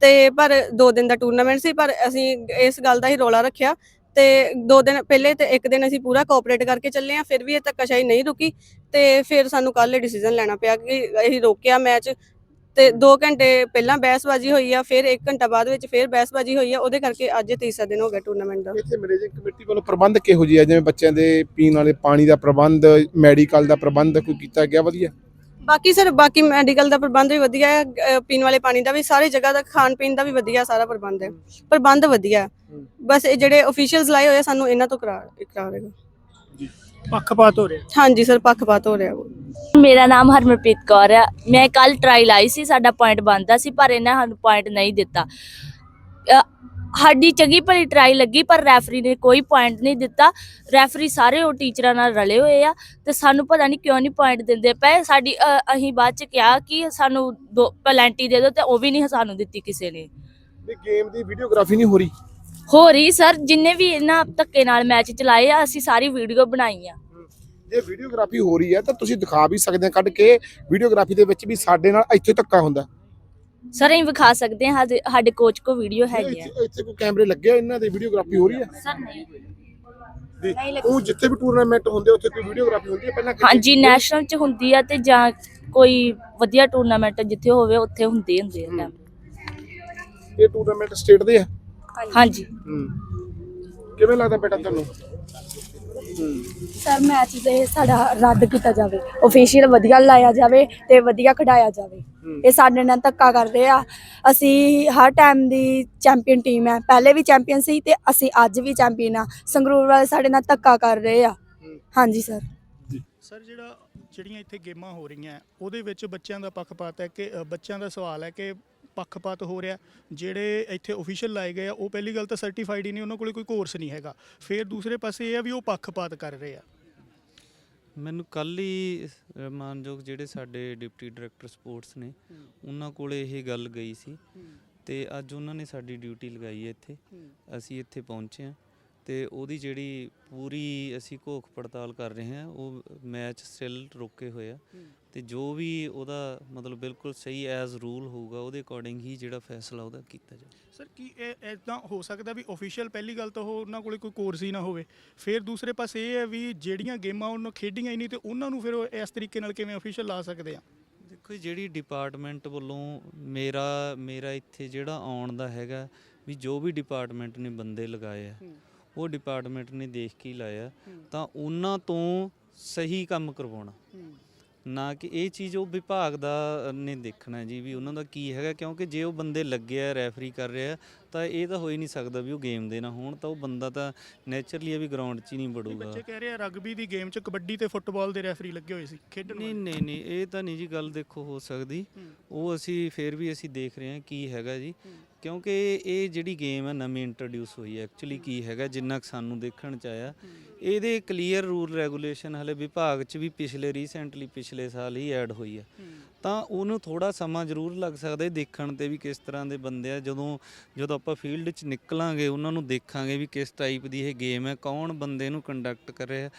[SPEAKER 3] ਤੇ ਪਰ 2 ਦਿਨ ਦਾ ਟੂਰਨਾਮੈਂਟ ਸੀ ਪਰ ਅਸੀਂ ਇਸ ਗੱਲ ਦਾ ਹੀ ਰੋਲਾ ਰੱਖਿਆ। ਤੇ 2 ਦਿਨ ਪਹਿਲੇ ਤੇ ਇੱਕ ਦਿਨ ਅਸੀਂ ਪੂਰਾ ਕੋਆਪਰੇਟ ਕਰਕੇ ਚੱਲੇ ਆ ਫਿਰ ਵੀ ਇਹ ਧੱਕਾਸ਼ਾਹੀ ਨਹੀਂ ਰੁਕੀ। ਤੇ ਫਿਰ ਸਾਨੂੰ ਕੱਲ ਇਹ ਡਿਸੀਜਨ ਲੈਣਾ ਪਿਆ ਕਿ ਅਸੀਂ ਰੋਕਿਆ ਮੈਚ ਤੇ 2 ਘੰਟੇ ਪਹਿਲਾਂ ਬਹਿਸਬਾਜ਼ੀ ਹੋਈ ਆ ਫਿਰ 1 ਘੰਟਾ ਬਾਅਦ ਵਿੱਚ ਫਿਰ ਬਹਿਸਬਾਜ਼ੀ ਹੋਈ ਆ ਉਹਦੇ ਕਰਕੇ ਅੱਜ ਤੀਸਰਾ ਦਿਨ ਹੋ ਗਿਆ ਟੂਰਨਾਮੈਂਟ ਦਾ।
[SPEAKER 2] ਇੱਥੇ ਮੈਨੇਜਿੰਗ ਕਮੇਟੀ ਵੱਲੋਂ ਪ੍ਰਬੰਧ ਕਿਹੋ ਜਿਹੇ ਜਿਵੇਂ ਬੱਚਿਆਂ ਦੇ ਪੀਣ ਵਾਲੇ ਪਾਣੀ ਦਾ ਪ੍ਰਬੰਧ ਮੈਡੀਕਲ ਦਾ ਪ੍ਰਬੰਧ ਕੋਈ ਕੀਤਾ ਗਿਆ ਵਧੀਆ?
[SPEAKER 3] ਬਾਕੀ ਸਰ ਬਾਕੀ ਮੈਡੀਕਲ ਦਾ ਪ੍ਰਬੰਧ ਵੀ ਵਧੀਆ ਹੈ ਪੀਣ ਵਾਲੇ ਪਾਣੀ ਦਾ ਵੀ ਸਾਰੀ ਜਗ੍ਹਾ ਦਾ ਖਾਣ ਪੀਣ ਦਾ ਵੀ ਵਧੀਆ ਸਾਰਾ ਪ੍ਰਬੰਧ ਹੈ। ਪ੍ਰਬੰਧ ਵਧੀਆ। ਬਸ ਇਹ ਜਿਹੜੇ ਅਫੀਸ਼ੀਅਲਸ ਲਾਏ ਹੋਏ ਸਾਨੂੰ ਇਹਨਾਂ ਤੋਂ ਕਰਾ ਕਰਾ ਰਹੇ
[SPEAKER 1] ਪੱਖਪਾਤ ਹੋ ਰਿਹਾ?
[SPEAKER 3] ਹਾਂਜੀ ਸਰ ਪੱਖਪਾਤ ਹੋ ਰਿਹਾ।
[SPEAKER 4] ਮੇਰਾ ਨਾਮ ਹਰਮਨਪ੍ਰੀਤ ਕੌਰ ਹੈ। ਮੈਂ ਕੱਲ ਟਰਾਇਲ ਆਈ ਸੀ ਸਾਡਾ ਪੁਆਇੰਟ ਬਣਦਾ ਸੀ ਪਰ ਇਹਨਾਂ ਸਾਨੂੰ ਪੁਆਇੰਟ ਨਹੀਂ ਦਿੱਤਾ। ਸਾਡੀ ਚੰਗੀ ਭਲੀ ਟਰਾਈ ਲੱਗੀ ਪਰ ਰੈਫਰੀ ਨੇ ਕੋਈ ਪੁਆਇੰਟ ਨਹੀਂ ਦਿੱਤਾ। ਰੈਫਰੀ ਸਾਰੇ ਉਹ ਟੀਚਰਾਂ ਨਾਲ ਰਲੇ ਹੋਏ ਆ ਤੇ ਸਾਨੂੰ ਪਤਾ ਨਹੀਂ ਕਿਉਂ ਨਹੀਂ ਪੁਆਇੰਟ ਦਿੰਦੇ ਪਏ। ਸਾਡੀ ਅਸੀਂ ਬਾਅਦ ਚ ਕਿਹਾ ਕਿ ਸਾਨੂੰ ਦੋ ਪਲੈਂਟੀ ਦੇ ਦਿਓ ਤੇ ਉਹ ਵੀ ਨਹੀਂ ਸਾਨੂੰ ਦਿੱਤੀ ਕਿਸੇ ਨੇ।
[SPEAKER 2] ਵੀ ਗੇਮ ਦੀ ਵੀਡੀਓਗ੍ਰਾਫੀ ਨਹੀਂ ਹੋ ਰਹੀ?
[SPEAKER 4] ਹੋ ਰਹੀ ਸਰ ਜਿੰਨੇ ਵੀ ਇਹਨਾਂ ਧੱਕੇ ਨਾਲ ਮੈਚ ਚਲਾਏ ਆ ਅਸੀਂ ਸਾਰੀ ਵੀਡੀਓ ਬਣਾਈ ਆ।
[SPEAKER 2] ਜੇ ਵੀਡੀਓਗ੍ਰਾਫੀ ਹੋ ਰਹੀ ਹੈ ਤਾਂ ਤੁਸੀਂ ਦਿਖਾ ਵੀ ਸਕਦੇ ਆ ਕੱਢ ਕੇ ਵੀਡੀਓਗ੍ਰਾਫੀ ਦੇ ਵਿੱਚ ਵੀ ਸਾਡੇ ਨਾਲ ਇੱਥੇ ਧੱਕਾ ਹੁੰਦਾ।
[SPEAKER 4] ਸਰ ਅਸੀਂ ਵਿਖਾ ਸਕਦੇ ਹਾਂ ਸਾਡੇ- ਸਾਡੇ ਕੋਚ ਕੋ ਵੀਡੀਓ ਹੈਗੀ ਆ।
[SPEAKER 2] ਇੱਥੇ ਇੱਥੇ ਕੋਈ ਕੈਮਰੇ ਲੱਗੇ ਆ ਇਹਨਾਂ ਦੇ ਵੀਡੀਓਗ੍ਰਾਫੀ ਹੋ ਰਹੀ ਹੈ?
[SPEAKER 4] ਸਰ ਨਹੀਂ।
[SPEAKER 2] ਜੀ। ਉਹ ਜਿੱਥੇ ਵੀ ਟੂਰਨਾਮੈਂਟ ਹੁੰਦੇ ਉੱਥੇ ਕੋਈ ਵੀਡੀਓਗ੍ਰਾਫੀ ਹੁੰਦੀ ਹੈ? ਪਹਿਲਾਂ ਕਿਤੇ-
[SPEAKER 4] ਹਾਂਜੀ ਨੈਸ਼ਨਲ ਚ ਹੁੰਦੀ ਆ ਤੇ ਜਾਂ ਕੋਈ ਵਧੀਆ ਟੂਰਨਾਮੈਂਟ ਜਿੱਥੇ ਹੋਵੇ ਉੱਥੇ ਹੁੰਦੇ ਹੁੰਦੇ ਆ
[SPEAKER 2] ਇਹ ਟੂਰਨਾਮੈਂਟ ਸਟੇਟ ਦੇ ਆ।
[SPEAKER 4] ਹਾਂਜੀ।
[SPEAKER 2] ਹੂੰ। ਕਿਵੇਂ ਲੱਗਦਾ ਬੇਟਾ ਤੁਹਾਨੂੰ
[SPEAKER 5] ਸਰ ਮੈਚ ਦੇ ਸਾਡਾ ਰੱਦ ਕੀਤਾ ਜਾਵੇ। ਅਫੀਸ਼ੀਅਲ ਵਧੀਆ ਲਾਇਆ ਜਾਵੇ ਤੇ ਵਧੀਆ ਖਿਡਾਇਆ ਜਾਵੇ। ਇਹ ਸਾਡੇ ਨਾਲ ਧੱਕਾ ਕਰਦੇ ਆ। ਅਸੀਂ ਹਰ ਟਾਈਮ ਦੀ ਚੈਂਪੀਅਨ ਟੀਮ ਹੈ। ਪਹਿਲੇ ਵੀ ਚੈਂਪੀਅਨ ਸੀ ਤੇ ਅਸੀਂ ਅੱਜ ਵੀ ਚੈਂਪੀਅਨ ਆ। ਸੰਗਰੂਰ ਵਾਲੇ ਸਾਡੇ ਨਾਲ ਧੱਕਾ ਕਰ ਰਹੇ ਆ। ਹਾਂਜੀ ਸਰ।
[SPEAKER 1] ਸਰ ਜਿਹੜਾ ਜਿਹੜੀਆਂ ਇੱਥੇ ਗੇਮਾਂ ਹੋ ਰਹੀਆਂ ਉਹਦੇ ਵਿੱਚ ਬੱਚਿਆਂ ਦਾ ਪੱਖਪਾਤ ਹੈ ਕਿ ਬੱਚਿਆਂ ਦਾ ਸਵਾਲ ਹੈ ਕਿ ਪੱਖਪਾਤ ਹੋ ਰਿਹਾ ਜਿਹੜੇ ਇੱਥੇ ਅਫੀਸ਼ੀਅਲ ਲਾਏ ਗਏ ਆ ਉਹ ਪਹਿਲੀ ਗੱਲ ਤਾਂ ਸਰਟੀਫਾਈਡ ਹੀ ਨਹੀਂ ਉਹਨਾਂ ਕੋਲੇ ਕੋਈ ਕੋਰਸ ਨਹੀਂ ਹੈਗਾ। ਫਿਰ ਦੂਸਰੇ ਪਾਸੇ ਇਹ ਆ ਵੀ ਉਹ ਪੱਖਪਾਤ ਕਰ ਰਹੇ ਆ।
[SPEAKER 6] ਮੈਨੂੰ ਕੱਲ ਹੀ ਮਾਨਯੋਗ ਜਿਹੜੇ ਸਾਡੇ ਡਿਪਟੀ ਡਾਇਰੈਕਟਰ ਸਪੋਰਟਸ ਨੇ ਉਹਨਾਂ ਕੋਲੇ ਇਹ ਗੱਲ ਗਈ ਸੀ ਤੇ ਅੱਜ ਉਹਨਾਂ ਨੇ ਸਾਡੀ ਡਿਊਟੀ ਲਗਾਈ ਹੈ ਇੱਥੇ। ਅਸੀਂ ਇੱਥੇ ਪਹੁੰਚੇ ਹਾਂ। ਤੇ ਉਹਦੀ ਜਿਹੜੀ ਪੂਰੀ ਅਸੀਂ ਘੋਖ ਪੜਤਾਲ ਕਰ ਰਹੇ ਹਾਂ ਉਹ ਮੈਚ ਸਟਿਲ ਰੋਕੇ ਹੋਏ ਆ। ਤੇ ਜੋ ਵੀ ਉਹਦਾ ਮਤਲਬ ਬਿਲਕੁਲ ਸਹੀ ਐਜ਼ ਰੂਲ ਹੋਊਗਾ ਉਹਦੇ ਅਕੋਰਡਿੰਗ ਹੀ ਜਿਹੜਾ ਫੈਸਲਾ ਉਹਦਾ ਕੀਤਾ ਜਾਵੇ
[SPEAKER 1] ਸਰ ਕੀ ਇਹ ਇਦਾਂ ਹੋ ਸਕਦਾ ਵੀ ਅਫੀਸ਼ੀਅਲ ਪਹਿਲੀ ਗੱਲ ਤਾਂ ਉਹ ਉਹਨਾਂ ਕੋਲੇ ਕੋਈ ਕੋਰਸ ਹੀ ਨਾ ਹੋਵੇ। ਫਿਰ ਦੂਸਰੇ ਪਾਸੇ ਇਹ ਹੈ ਵੀ ਜਿਹੜੀਆਂ ਗੇਮਾਂ ਉਹਨਾਂ ਖੇਡੀਆਂ ਹੀ ਨਹੀਂ ਤੇ ਉਹਨਾਂ ਨੂੰ ਫਿਰ ਉਹ ਇਸ ਤਰੀਕੇ ਨਾਲ ਕਿਵੇਂ ਅਫੀਸ਼ੀਅਲ ਲਾ ਸਕਦੇ ਆ?
[SPEAKER 6] ਦੇਖੋ ਜੀ, ਜਿਹੜੀ ਡਿਪਾਰਟਮੈਂਟ ਵੱਲੋਂ ਮੇਰਾ ਮੇਰਾ ਇੱਥੇ ਜਿਹੜਾ ਆਉਣ ਦਾ ਹੈਗਾ ਵੀ ਜੋ ਵੀ ਡਿਪਾਰਟਮੈਂਟ ਨੇ ਬੰਦੇ ਲਗਾਏ ਆ ਉਹ ਡਿਪਾਰਟਮੈਂਟ ਨੇ ਦੇਖ ਕੇ ਹੀ ਲਾਇਆ ਤਾਂ ਉਹਨਾਂ ਤੋਂ ਸਹੀ ਕੰਮ ਕਰਵਾਉਣਾ। ਨਾ ਕਿ ਇਹ ਚੀਜ਼ ਉਹ ਵਿਭਾਗ ਦਾ ਨੇ ਦੇਖਣਾ ਜੀ ਵੀ ਉਹਨਾਂ ਦਾ ਕੀ ਹੈਗਾ ਕਿਉਂਕਿ ਜੇ ਉਹ ਬੰਦੇ ਲੱਗੇ ਆ ਰੈਫਰੀ ਕਰ ਰਿਹਾ ਤਾਂ ਇਹ ਤਾਂ ਹੋ ਹੀ ਨਹੀਂ ਸਕਦਾ ਵੀ ਉਹ ਗੇਮ ਦੇ ਨਾ ਹੋਣ ਤਾਂ ਉਹ ਬੰਦਾ ਤਾਂ ਨੇਚਰਲੀ ਵੀ ਗਰਾਊਂਡ 'ਚ ਹੀ ਨਹੀਂ
[SPEAKER 1] ਇਹ
[SPEAKER 6] ਵੜੂਗਾ।
[SPEAKER 1] ਬੱਚੇ ਕਹਿ ਰਹੇ ਆ ਰਗਬੀ ਦੀ ਗੇਮ 'ਚ ਕਬੱਡੀ ਤੇ ਫੁੱਟਬਾਲ ਦੇ ਰੈਫਰੀ ਲੱਗੇ ਹੋਏ ਸੀ ਖੇਡਣ
[SPEAKER 6] ਨਹੀਂ। ਨਹੀਂ ਨਹੀਂ ਇਹ ਤਾਂ ਨਹੀਂ ਜੀ ਗੱਲ ਦੇਖੋ ਹੋ ਸਕਦੀ। ਉਹ ਅਸੀਂ ਫੇਰ ਵੀ ਅਸੀਂ ਦੇਖ ਰਹੇ ਹਾਂ ਕੀ ਹੈਗਾ ਜੀ। ਕਿਉਂਕਿ ਇਹ ਜਿਹੜੀ ਗੇਮ ਹੈ ਨਵੀਂ ਇੰਟਰੋਡਿਊਸ ਹੋਈ ਹੈ ਐਕਚੁਅਲੀ ਕੀ ਹੈਗਾ, ਜਿੰਨਾ ਕੁ ਸਾਨੂੰ ਦੇਖਣ ਚ ਆਇਆ, ਇਹਦੇ ਕਲੀਅਰ ਰੂਲ ਰੈਗੂਲੇਸ਼ਨ ਹਲੇ ਵਿਭਾਗ ਚ ਵੀ ਪਿਛਲੇ ਰੀਸੈਂਟਲੀ ਪਿਛਲੇ ਸਾਲ ਹੀ ਐਡ ਹੋਈ ਹੈ। ਤਾਂ ਉਹਨੂੰ ਥੋੜਾ ਸਮਾਂ ਜ਼ਰੂਰ ਲੱਗ ਸਕਦਾ ਹੈ ਦੇਖਣ ਤੇ ਵੀ ਕਿਸ ਤਰ੍ਹਾਂ ਦੇ ਬੰਦੇ ਆ। ਜਦੋਂ ਜਦੋਂ ਆਪਾਂ ਫੀਲਡ 'ਚ ਨਿਕਲਾਂਗੇ ਉਹਨਾਂ ਨੂੰ ਦੇਖਾਂਗੇ ਵੀ ਕਿਸ ਟਾਈਪ ਦੀ ਇਹ ਗੇਮ ਹੈ ਕੌਣ ਬੰਦੇ ਨੂੰ ਕੰਡਕਟ ਕਰ ਰਿਹਾ।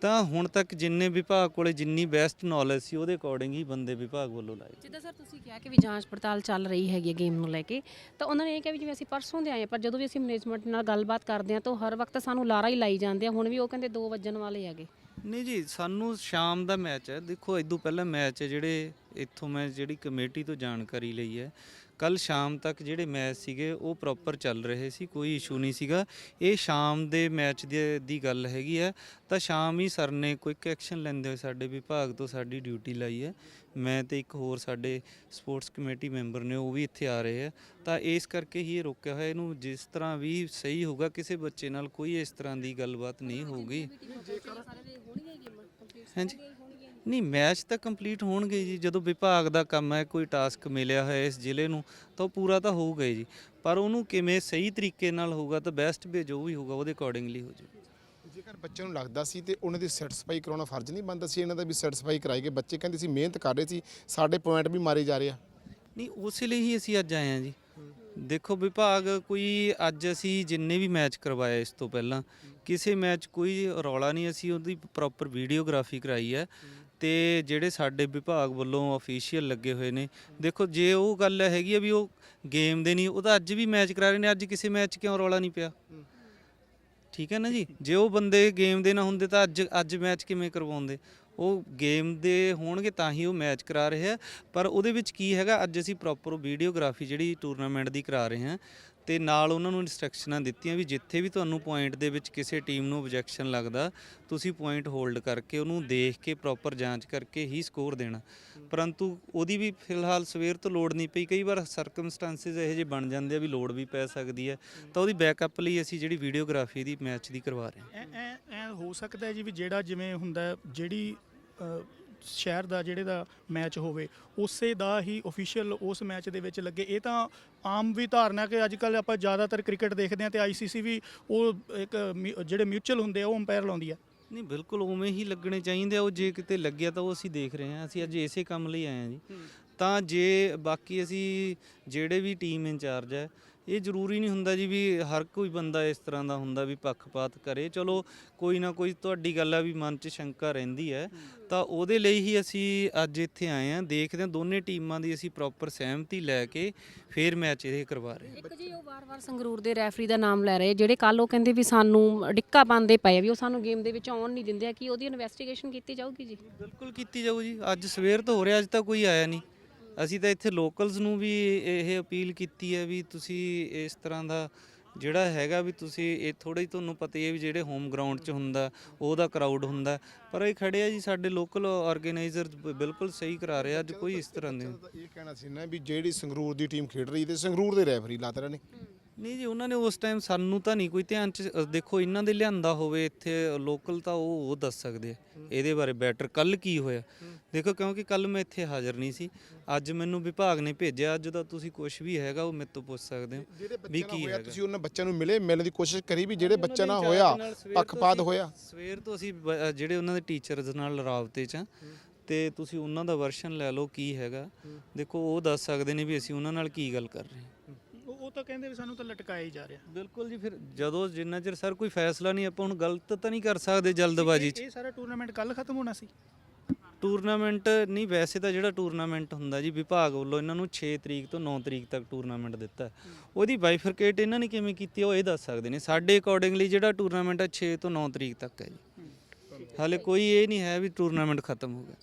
[SPEAKER 6] ਤਾਂ ਹੁਣ ਤੱਕ ਜਿੰਨੇ ਵਿਭਾਗ ਕੋਲੇ ਜਿੰਨੀ ਬੈਸਟ ਨੌਲੇਜ ਸੀ ਉਹਦੇ ਅਕੋਰਡਿੰਗ ਹੀ ਬੰਦੇ ਵਿਭਾਗ ਵੱਲੋਂ ਲਾਏ।
[SPEAKER 7] ਜਿੱਦਾਂ ਸਰ ਤੁਸੀਂ ਕਿਹਾ ਕਿ ਵੀ ਜਾਂਚ ਪੜਤਾਲ ਚੱਲ ਰਹੀ ਹੈਗੀ ਗੇਮ ਨੂੰ ਲੈ ਕੇ ਤਾਂ ਉਹਨਾਂ ਨੇ ਇਹ ਕਿਹਾ ਵੀ ਜਿਵੇਂ ਅਸੀਂ ਪਰਸੋਂ ਦੇ ਆਏ ਹਾਂ, ਪਰ ਜਦੋਂ ਵੀ ਅਸੀਂ ਮੈਨੇਜਮੈਂਟ ਨਾਲ ਗੱਲਬਾਤ ਕਰਦੇ ਹਾਂ ਤਾਂ ਹਰ ਵਕਤ ਸਾਨੂੰ ਲਾਰਾ ਹੀ ਲਾਈ ਜਾਂਦੇ ਆ। ਹੁਣ ਵੀ ਉਹ ਕਹਿੰਦੇ 2 ਵਜਣ ਵਾਲੇ ਹੈਗੇ।
[SPEAKER 6] ਨਹੀਂ ਜੀ, ਸਾਨੂੰ ਸ਼ਾਮ ਦਾ ਮੈਚ ਹੈ। ਦੇਖੋ ਇਦੋਂ ਪਹਿਲਾਂ ਮੈਚ ਹੈ ਜਿਹੜੇ ਇੱਥੋਂ ਮੈਂ ਜਿਹੜੀ ਕਮੇਟੀ ਤੋਂ ਜਾਣਕਾਰੀ ਲਈ ਹੈ। ਕੱਲ ਸ਼ਾਮ ਤੱਕ ਜਿਹੜੇ ਮੈਚ ਸੀਗੇ ਉਹ ਪ੍ਰੋਪਰ ਚੱਲ ਰਹੇ ਸੀ ਕੋਈ ਇਸ਼ੂ ਨਹੀਂ ਸੀਗਾ। ਇਹ ਸ਼ਾਮ ਦੇ ਮੈਚ ਦੀ ਦੀ ਗੱਲ ਹੈਗੀ ਹੈ ਤਾਂ ਸ਼ਾਮ ਹੀ ਸਰ ਨੇ ਕੁਇਕ ਐਕਸ਼ਨ ਲੈਂਦੇ ਹੋਏ ਸਾਡੇ ਵਿਭਾਗ ਤੋਂ ਸਾਡੀ ਡਿਊਟੀ ਲਾਈ ਹੈ। ਮੈਂ ਤੇ ਇੱਕ ਹੋਰ ਸਾਡੇ ਸਪੋਰਟਸ ਕਮੇਟੀ ਮੈਂਬਰ ਨੇ ਉਹ ਵੀ ਇੱਥੇ ਆ ਰਹੇ ਆ। ਤਾਂ ਇਸ ਕਰਕੇ ਹੀ ਇਹ ਰੋਕਿਆ ਹੋਇਆ। ਇਹਨੂੰ ਜਿਸ ਤਰ੍ਹਾਂ ਵੀ ਸਹੀ ਹੋਊਗਾ ਕਿਸੇ ਬੱਚੇ ਨਾਲ ਕੋਈ ਇਸ ਤਰ੍ਹਾਂ ਦੀ ਗੱਲਬਾਤ ਨਹੀਂ ਹੋਊਗੀ। ਹਾਂਜੀ। ਨਹੀਂ ਮੈਚ ਤਾਂ ਕੰਪਲੀਟ ਹੋਣਗੇ ਜੀ। ਜਦੋਂ ਵਿਭਾਗ ਦਾ ਕੰਮ ਹੈ ਕੋਈ ਟਾਸਕ ਮਿਲਿਆ ਹੋਇਆ ਇਸ ਜ਼ਿਲ੍ਹੇ ਨੂੰ ਤਾਂ ਉਹ ਪੂਰਾ ਤਾਂ ਹੋਊਗਾ ਹੀ ਜੀ। ਪਰ ਉਹਨੂੰ ਕਿਵੇਂ ਸਹੀ ਤਰੀਕੇ ਨਾਲ ਹੋਊਗਾ ਤਾਂ ਬੈਸਟ ਵੇ ਜੋ ਵੀ ਹੋਊਗਾ ਉਹਦੇ ਅਕੋਰਡਿੰਗਲੀ ਹੋ ਜਾਊਗਾ
[SPEAKER 2] ਜੇਕਰ ਬੱਚਿਆਂ ਨੂੰ ਲੱਗਦਾ ਸੀ ਤੇ ਉਹਨਾਂ ਦੀ ਸੈਟੀਸਫਾਈ ਕਰਾਉਣਾ ਫਰਜ਼ ਨਹੀਂ ਬਣਦਾ ਸੀ ਇਹਨਾਂ ਦਾ ਵੀ ਸੈਟੀਸਫਾਈ ਕਰਾਈ ਗਏ ਬੱਚੇ ਕਹਿੰਦੇ ਸੀ ਮਿਹਨਤ ਕਰ ਰਹੇ ਸੀ ਸਾਡੇ ਪੁਆਇੰਟ ਵੀ ਮਾਰੇ ਜਾ ਰਹੇ ਆ।
[SPEAKER 6] ਨਹੀਂ ਉਸੇ ਲਈ ਹੀ ਅਸੀਂ ਅੱਜ ਆਏ ਹਾਂ ਜੀ। ਦੇਖੋ ਵਿਭਾਗ ਕੋਈ ਅੱਜ ਅਸੀਂ ਜਿੰਨੇ ਵੀ ਮੈਚ ਕਰਵਾਏ ਇਸ ਤੋਂ ਪਹਿਲਾਂ ਕਿਸੇ ਮੈਚ ਕੋਈ ਰੌਲਾ ਨਹੀਂ ਅਸੀਂ ਉਹਦੀ ਪ੍ਰੋਪਰ ਵੀਡੀਓਗ੍ਰਾਫੀ ਕਰਾਈ ਹੈ। ਤੇ ਜਿਹੜੇ ਸਾਡੇ ਵਿਭਾਗ ਵੱਲੋਂ ਅਫੀਸ਼ੀਅਲ ਲੱਗੇ ਹੋਏ ਨੇ, ਦੇਖੋ ਜੇ ਉਹ ਗੱਲ ਹੈਗੀ ਆ ਵੀ ਉਹ ਗੇਮ ਦੇ ਨਹੀਂ, ਉਹ ਤਾਂ ਅੱਜ ਵੀ ਮੈਚ ਕਰਾ ਰਹੇ ਨੇ, ਅੱਜ ਕਿਸੇ ਮੈਚ ਕਿਉਂ ਰੌਲਾ ਨਹੀਂ ਪਿਆ? ਠੀਕ ਹੈ ਨਾ ਜੀ? ਜੇ ਉਹ ਬੰਦੇ ਗੇਮ ਦੇ ਨਾ ਹੁੰਦੇ ਤਾਂ ਅੱਜ ਅੱਜ ਮੈਚ ਕਿਵੇਂ ਕਰਵਾਉਂਦੇ? ਉਹ ਗੇਮ ਦੇ ਹੋਣਗੇ ਤਾਂ ਹੀ ਉਹ ਮੈਚ ਕਰਾ ਰਹੇ ਆ, ਪਰ ਉਹਦੇ ਵਿੱਚ ਕੀ ਹੈਗਾ, ਅੱਜ ਅਸੀਂ ਪ੍ਰੋਪਰ ਵੀਡੀਓਗ੍ਰਾਫੀ ਜਿਹੜੀ ਟੂਰਨਾਮੈਂਟ ਦੀ ਕਰਾ ਰਹੇ ਹਾਂ ਤੇ ਨਾਲ ਉਹਨਾਂ ਨੂੰ ਇਨਸਟਰਕਸ਼ਨਾਂ ਦਿੱਤੀਆਂ ਵੀ ਜਿੱਥੇ ਵੀ ਤੁਹਾਨੂੰ ਪੁਆਇੰਟ ਦੇ ਵਿੱਚ ਕਿਸੇ ਟੀਮ ਨੂੰ ਓਬਜੈਕਸ਼ਨ ਲੱਗਦਾ, ਤੁਸੀਂ ਪੁਆਇੰਟ ਹੋਲਡ ਕਰਕੇ ਉਹਨੂੰ ਦੇਖ ਕੇ ਪ੍ਰੋਪਰ ਜਾਂਚ ਕਰਕੇ ਹੀ ਸਕੋਰ ਦੇਣਾ। ਪਰੰਤੂ ਉਹਦੀ ਵੀ ਫਿਲਹਾਲ ਸਵੇਰ ਤੋਂ ਲੋੜ ਨਹੀਂ ਪਈ। ਕਈ ਵਾਰ ਸਰਕਮਸਟੈਂਸਸ ਇਹੋ ਜਿਹੇ ਬਣ ਜਾਂਦੇ ਆ ਵੀ ਲੋੜ ਵੀ ਪੈ ਸਕਦੀ ਹੈ। ਤਾਂ ਉਹਦੀ ਬੈਕਅਪ ਲਈ ਅਸੀਂ ਜਿਹੜੀ ਵੀਡੀਓਗ੍ਰਾਫੀ ਦੀ ਮੈਚ ਦੀ ਕਰਵਾ ਰਹੇ ਹਾਂ।
[SPEAKER 1] ਐ ਐ ਐ ਹੋ ਸਕਦਾ ਜੀ ਵੀ ਜਿਹੜਾ ਜਿਵੇਂ ਹੁੰਦਾ ਜਿਹੜੀ ਸ਼ਹਿਰ ਦਾ ਜਿਹੜੇ ਦਾ ਮੈਚ ਹੋਵੇ ਉਸੇ ਦਾ ਹੀ ਅਫੀਸ਼ੀਅਲ ਉਸ ਮੈਚ ਦੇ ਵਿੱਚ ਲੱਗੇ। ਇਹ ਤਾਂ ਆਮ ਵੀ ਧਾਰਨਾ ਕਿ ਅੱਜ ਕੱਲ ਆਪਾਂ ਜ਼ਿਆਦਾਤਰ ਕ੍ਰਿਕਟ ਦੇਖਦੇ ਹਾਂ ਤੇ ਆਈਸੀਸੀ ਵੀ ਉਹ ਇੱਕ ਮਿ- ਜਿਹੜੇ ਮਿਊਚੁਅਲ ਹੁੰਦੇ ਆ ਉਹ ਅੰਪਾਇਰ ਲਾਉਂਦੀ ਆ।
[SPEAKER 6] ਨਹੀਂ ਬਿਲਕੁਲ ਉਵੇਂ ਹੀ ਲੱਗਣੇ ਚਾਹੀਦੇ ਆ। ਉਹ ਜੇ ਕਿਤੇ ਲੱਗਿਆ ਤਾਂ ਉਹ ਅਸੀਂ ਦੇਖ ਰਹੇ ਹਾਂ। ਅਸੀਂ ਅੱਜ ਇਸੇ ਕੰਮ ਲਈ ਆਏ ਹਾਂ ਜੀ। ਤਾਂ ਜੇ ਬਾਕੀ ਅਸੀਂ ਜਿਹੜੇ ਵੀ ਟੀਮ ਇੰਚਾਰਜ ਹੈ ਇਹ ਜ਼ਰੂਰੀ ਨਹੀਂ ਹੁੰਦਾ ਜੀ ਵੀ ਹਰ ਕੋਈ ਬੰਦਾ ਇਸ ਤਰ੍ਹਾਂ ਦਾ ਹੁੰਦਾ ਵੀ ਪੱਖਪਾਤ ਕਰੇ। ਚਲੋ ਕੋਈ ਨਾ ਕੋਈ ਤੁਹਾਡੀ ਗੱਲ ਆ ਵੀ ਮਨ 'ਚ ਸ਼ੰਕਾ ਰਹਿੰਦੀ ਹੈ। ਤਾਂ ਉਹਦੇ ਲਈ ਹੀ ਅਸੀਂ ਅੱਜ ਇੱਥੇ ਆਏ ਹਾਂ। ਦੇਖਦੇ ਹਾਂ ਦੋਨੇ ਟੀਮਾਂ ਦੀ ਅਸੀਂ ਪ੍ਰੋਪਰ ਸਹਿਮਤੀ ਲੈ ਕੇ ਫੇਰ ਮੈਚ ਇਹ ਕਰਵਾ ਰਹੇ ਹਾਂ।
[SPEAKER 7] ਇੱਕ ਜੀ ਉਹ ਵਾਰ-ਵਾਰ ਸੰਗਰੂਰ ਦੇ ਰੈਫਰੀ ਦਾ ਨਾਮ ਲੈ ਰਹੇ ਜਿਹੜੇ ਕੱਲ ਉਹ ਕਹਿੰਦੇ ਵੀ ਸਾਨੂੰ ਡਿੱਕਾ ਪਾਉਂਦੇ ਪਏ ਆ ਵੀ ਉਹ ਸਾਨੂੰ ਗੇਮ ਦੇ ਵਿੱਚ ਆਉਣ ਨਹੀਂ ਦਿੰਦੇ ਆ। ਕਿ ਉਹਦੀ ਇਨਵੈਸਟੀਗੇਸ਼ਨ ਕੀਤੀ ਜਾਊਗੀ ਜੀ?
[SPEAKER 6] ਬਿਲਕੁਲ ਕੀਤੀ ਜਾਊ ਜੀ। ਅੱਜ ਸਵੇਰ ਤੋਂ ਹੋ ਰਿਹਾ ਅੱਜ ਤਾਂ ਕੋਈ ਆਇਆ ਨਹੀਂ। ਅਸੀਂ ਤਾਂ ਇੱਥੇ ਲੋਕਲਸ ਨੂੰ ਵੀ ਇਹ ਅਪੀਲ ਕੀਤੀ ਹੈ ਵੀ ਤੁਸੀਂ ਇਸ ਤਰ੍ਹਾਂ ਦਾ ਜਿਹੜਾ ਹੈਗਾ ਵੀ ਤੁਸੀਂ ਇਹ ਥੋੜਾ ਹੀ ਤੁਹਾਨੂੰ ਪਤਾ ਹੀ ਹੈ ਵੀ ਜਿਹੜੇ ਹੋਮ ਗਰਾਊਂਡ 'ਚ ਹੁੰਦਾ ਉਹਦਾ ਕਰਾਊਡ ਹੁੰਦਾ। ਪਰ ਇਹ ਖੜੇ ਆ ਜੀ ਸਾਡੇ ਲੋਕਲ ਆਰਗੇਨਾਈਜ਼ਰ ਬਿਲਕੁਲ ਸਹੀ ਕਰਾ ਰਹੇ ਆ ਅੱਜ ਕੋਈ ਇਸ ਤਰ੍ਹਾਂ ਦੇ
[SPEAKER 2] ਇਹ ਕਹਿਣਾ ਸੀ ਨਾ ਵੀ ਜਿਹੜੀ ਸੰਗਰੂਰ ਦੀ ਟੀਮ ਖੇਡ ਰਹੀ ਤੇ ਸੰਗਰੂਰ ਦੇ ਰੈਫਰੀ ਲਾਤ ਰਹੇ ਨੇ।
[SPEAKER 6] ਨਹੀਂ ਜੀ ਉਹਨਾਂ ਨੇ ਉਸ ਟਾਈਮ ਸਾਨੂੰ ਤਾਂ ਨਹੀਂ ਕੋਈ ਧਿਆਨ ਚ ਅ, ਦੇਖੋ ਇਹਨਾਂ ਦੇ ਲਿਆਂਦਾ ਹੋਵੇ ਇੱਥੇ ਲੋਕਲ ਤਾਂ ਉਹ ਉਹ ਦੱਸ ਸਕਦੇ ਆ। ਇਹਦੇ ਬਾਰੇ ਬੈਟਰ ਕੱਲ ਕੀ ਹੋਇਆ? ਦੇਖੋ ਕਿਉਂਕਿ ਕੱਲ ਮੈਂ ਇੱਥੇ ਹਾਜ਼ਰ ਨਹੀਂ ਸੀ। ਅੱਜ ਮੈਨੂੰ ਵਿਭਾਗ ਨੇ ਭੇਜਿਆ ਅੱਜ ਦਾ ਤੁਸੀਂ ਕੁਝ ਵੀ ਹੈਗਾ ਉਹ ਮੇਰੇ ਤੋਂ ਪੁੱਛ ਸਕਦੇ ਹੋ ਵੀ ਕੀ
[SPEAKER 2] ਹੋਇਆ
[SPEAKER 6] ਹੈਗਾ।
[SPEAKER 2] ਤੁਸੀਂ ਉਹਨਾਂ ਬੱਚਿਆਂ ਨੂੰ ਮਿਲੇ ਮਿਲਣ ਦੀ ਕੋਸ਼ਿਸ਼ ਕਰੀ ਵੀ ਜਿਹੜੇ ਨਾਲ
[SPEAKER 6] ਇੰਚਾਰਜ
[SPEAKER 2] ਹੋਇਆ ਪੱਖਪਾਤ ਹੋਇਆ।
[SPEAKER 6] ਸਵੇਰ ਤੋਂ ਅਸੀਂ ਬ- ਅ, ਜਿਹੜੇ ਉਹਨਾਂ ਦੇ ਟੀਚਰਸ ਨਾਲ ਰਾਬਤੇ 'ਚ ਆ ਤੇ ਤੁਸੀਂ ਉਹਨਾਂ ਦਾ ਵਰਸ਼ਨ ਲੈ ਲਓ ਕੀ ਹੈਗਾ। ਦੇਖੋ ਉਹ ਦੱਸ ਸਕਦੇ ਨੇ ਵੀ ਅਸੀਂ ਉਹਨਾਂ ਨਾਲ ਕੀ ਗੱਲ ਕਰ ਰਹੇ ਹਾਂ।
[SPEAKER 1] ਉਹ ਤਾਂ ਕਹਿੰਦੇ ਵੀ ਸਾਨੂੰ ਤਾਂ ਲਟਕਾਇਆ ਹੀ ਜਾ ਰਿਹਾ।
[SPEAKER 6] ਬਿਲਕੁਲ ਜੀ ਫਿਰ ਜਦੋਂ ਜਿੰਨਾ ਚਿਰ ਸਰ ਕੋਈ ਫੈਸਲਾ ਨਹੀਂ ਆਪਾਂ ਹੁਣ ਗਲਤ ਤਾਂ ਨਹੀਂ ਕਰ ਸਕਦੇ ਜਲਦਬਾਜ਼ੀ 'ਚ।
[SPEAKER 1] ਇਹ ਸਾਰਾ ਟੂਰਨਾਮੈਂਟ ਕੱਲ ਖਤਮ ਹੋਣਾ ਸੀ।
[SPEAKER 6] ਟੂਰਨਾਮੈਂਟ ਨਹੀਂ ਵੈਸੇ ਤਾਂ ਜਿਹੜਾ ਟੂਰਨਾਮੈਂਟ ਹੁੰਦਾ ਜੀ ਵਿਭਾਗ ਵੱਲੋਂ ਇਹਨਾਂ ਨੂੰ 6 ਤਰੀਕ ਤੋਂ 9 ਤਰੀਕ ਤੱਕ ਟੂਰਨਾਮੈਂਟ ਦਿੱਤਾ। ਹੈ। ਉਹਦੀ ਬਾਈਫਰਕੇਟ ਇਹਨਾਂ ਨੇ ਕਿਵੇਂ ਕੀਤੀ ਹੈ ਉਹ ਇਹ ਦੱਸ ਸਕਦੇ ਨੇ। ਸਾਡੇ ਅਕੋਰਡਿੰਗਲੀ ਜਿਹੜਾ ਟੂਰਨਾਮੈਂਟ ਹੈ 6 ਤੋਂ 9 ਤਰੀਕ ਤੱਕ ਹੈ ਜੀ। ਹਾਲੇ ਕੋਈ ਇਹ ਨਹੀਂ ਹੈ ਵੀ ਟੂਰਨਾਮੈਂਟ ਖਤਮ ਹੋ ਗਿਆ।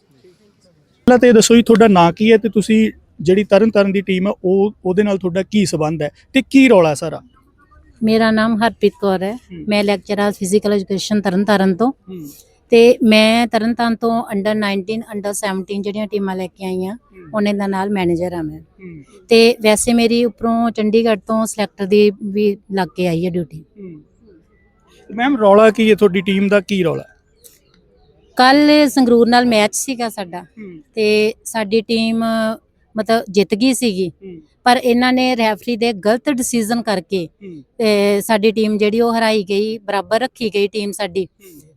[SPEAKER 1] ਪਹਿਲਾਂ ਤੇ ਇਹ ਦੱਸੋ ਜੀ ਤੁਹਾਡਾ ਨਾਂ ਕੀ ਹੈ ਤੇ ਤੁਸੀਂ ਜਿਹੜੀ ਤਰਨ ਤਾਰਨ ਦੀ ਟੀਮ ਹੈ ਉਹ ਉਹਦੇ ਨਾਲ ਤੁਹਾਡਾ ਕੀ ਸਬੰਧ ਹੈ ਤੇ ਕੀ ਰੌਲਾ ਹੈ ਸਾਰਾ?
[SPEAKER 8] ਮੇਰਾ ਨਾਮ ਹਰਪ੍ਰੀਤ ਕੌਰ ਹੈ।
[SPEAKER 1] ਹੂੰ।
[SPEAKER 8] ਮੈਂ ਲੈਕਚਰਰ ਫਿਜ਼ੀਕਲ ਐਜੂਕੇਸ਼ਨ ਤਰਨਤਾਰਨ ਤੋਂ। ਤੇ ਮੈਂ ਤਰਨਤਾਰਨ ਤੋਂ ਅੰਡਰ 19 ਅੰਡਰ 17 ਜਿਹੜੀਆਂ ਟੀਮਾਂ ਲੈ ਕੇ ਆਈਆਂ ਉਹਨਾਂ ਦਾ ਨਾਲ ਮੈਨੇਜਰ ਆ ਮੈਂ। ਤੇ ਵੈਸੇ ਮੇਰੀ ਉੱਪਰੋਂ ਚੰਡੀਗੜ੍ਹ ਤੋਂ ਸਿਲੈਕਟਰ ਦੀ ਵੀ ਲੱਗ ਕੇ ਆਈ ਹੈ ਡਿਊਟੀ
[SPEAKER 1] ਮੈਮ ਰੌਲਾ ਕੀ ਹੈ ਤੁਹਾਡੀ ਟੀਮ ਦਾ? ਕੀ ਰੌਲਾ
[SPEAKER 8] ਕੱਲ ਸੰਗਰੂਰ ਨਾਲ ਮੈਚ ਸੀਗਾ ਸਾਡਾ। ਤੇ ਸਾਡੀ ਟੀਮ ਮਤਲਬ ਜਿੱਤ ਗਈ ਸੀਗੀ। ਪਰ ਇਹਨਾਂ ਨੇ ਰੈਫਰੀ ਦੇ ਗਲਤ ਡਿਸੀਜਨ ਕਰਕੇ ਤੇ ਸਾਡੀ ਟੀਮ ਜਿਹੜੀ ਉਹ ਹਰਾਈ ਗਈ ਬਰਾਬਰ ਰੱਖੀ ਗਈ ਟੀਮ ਸਾਡੀ।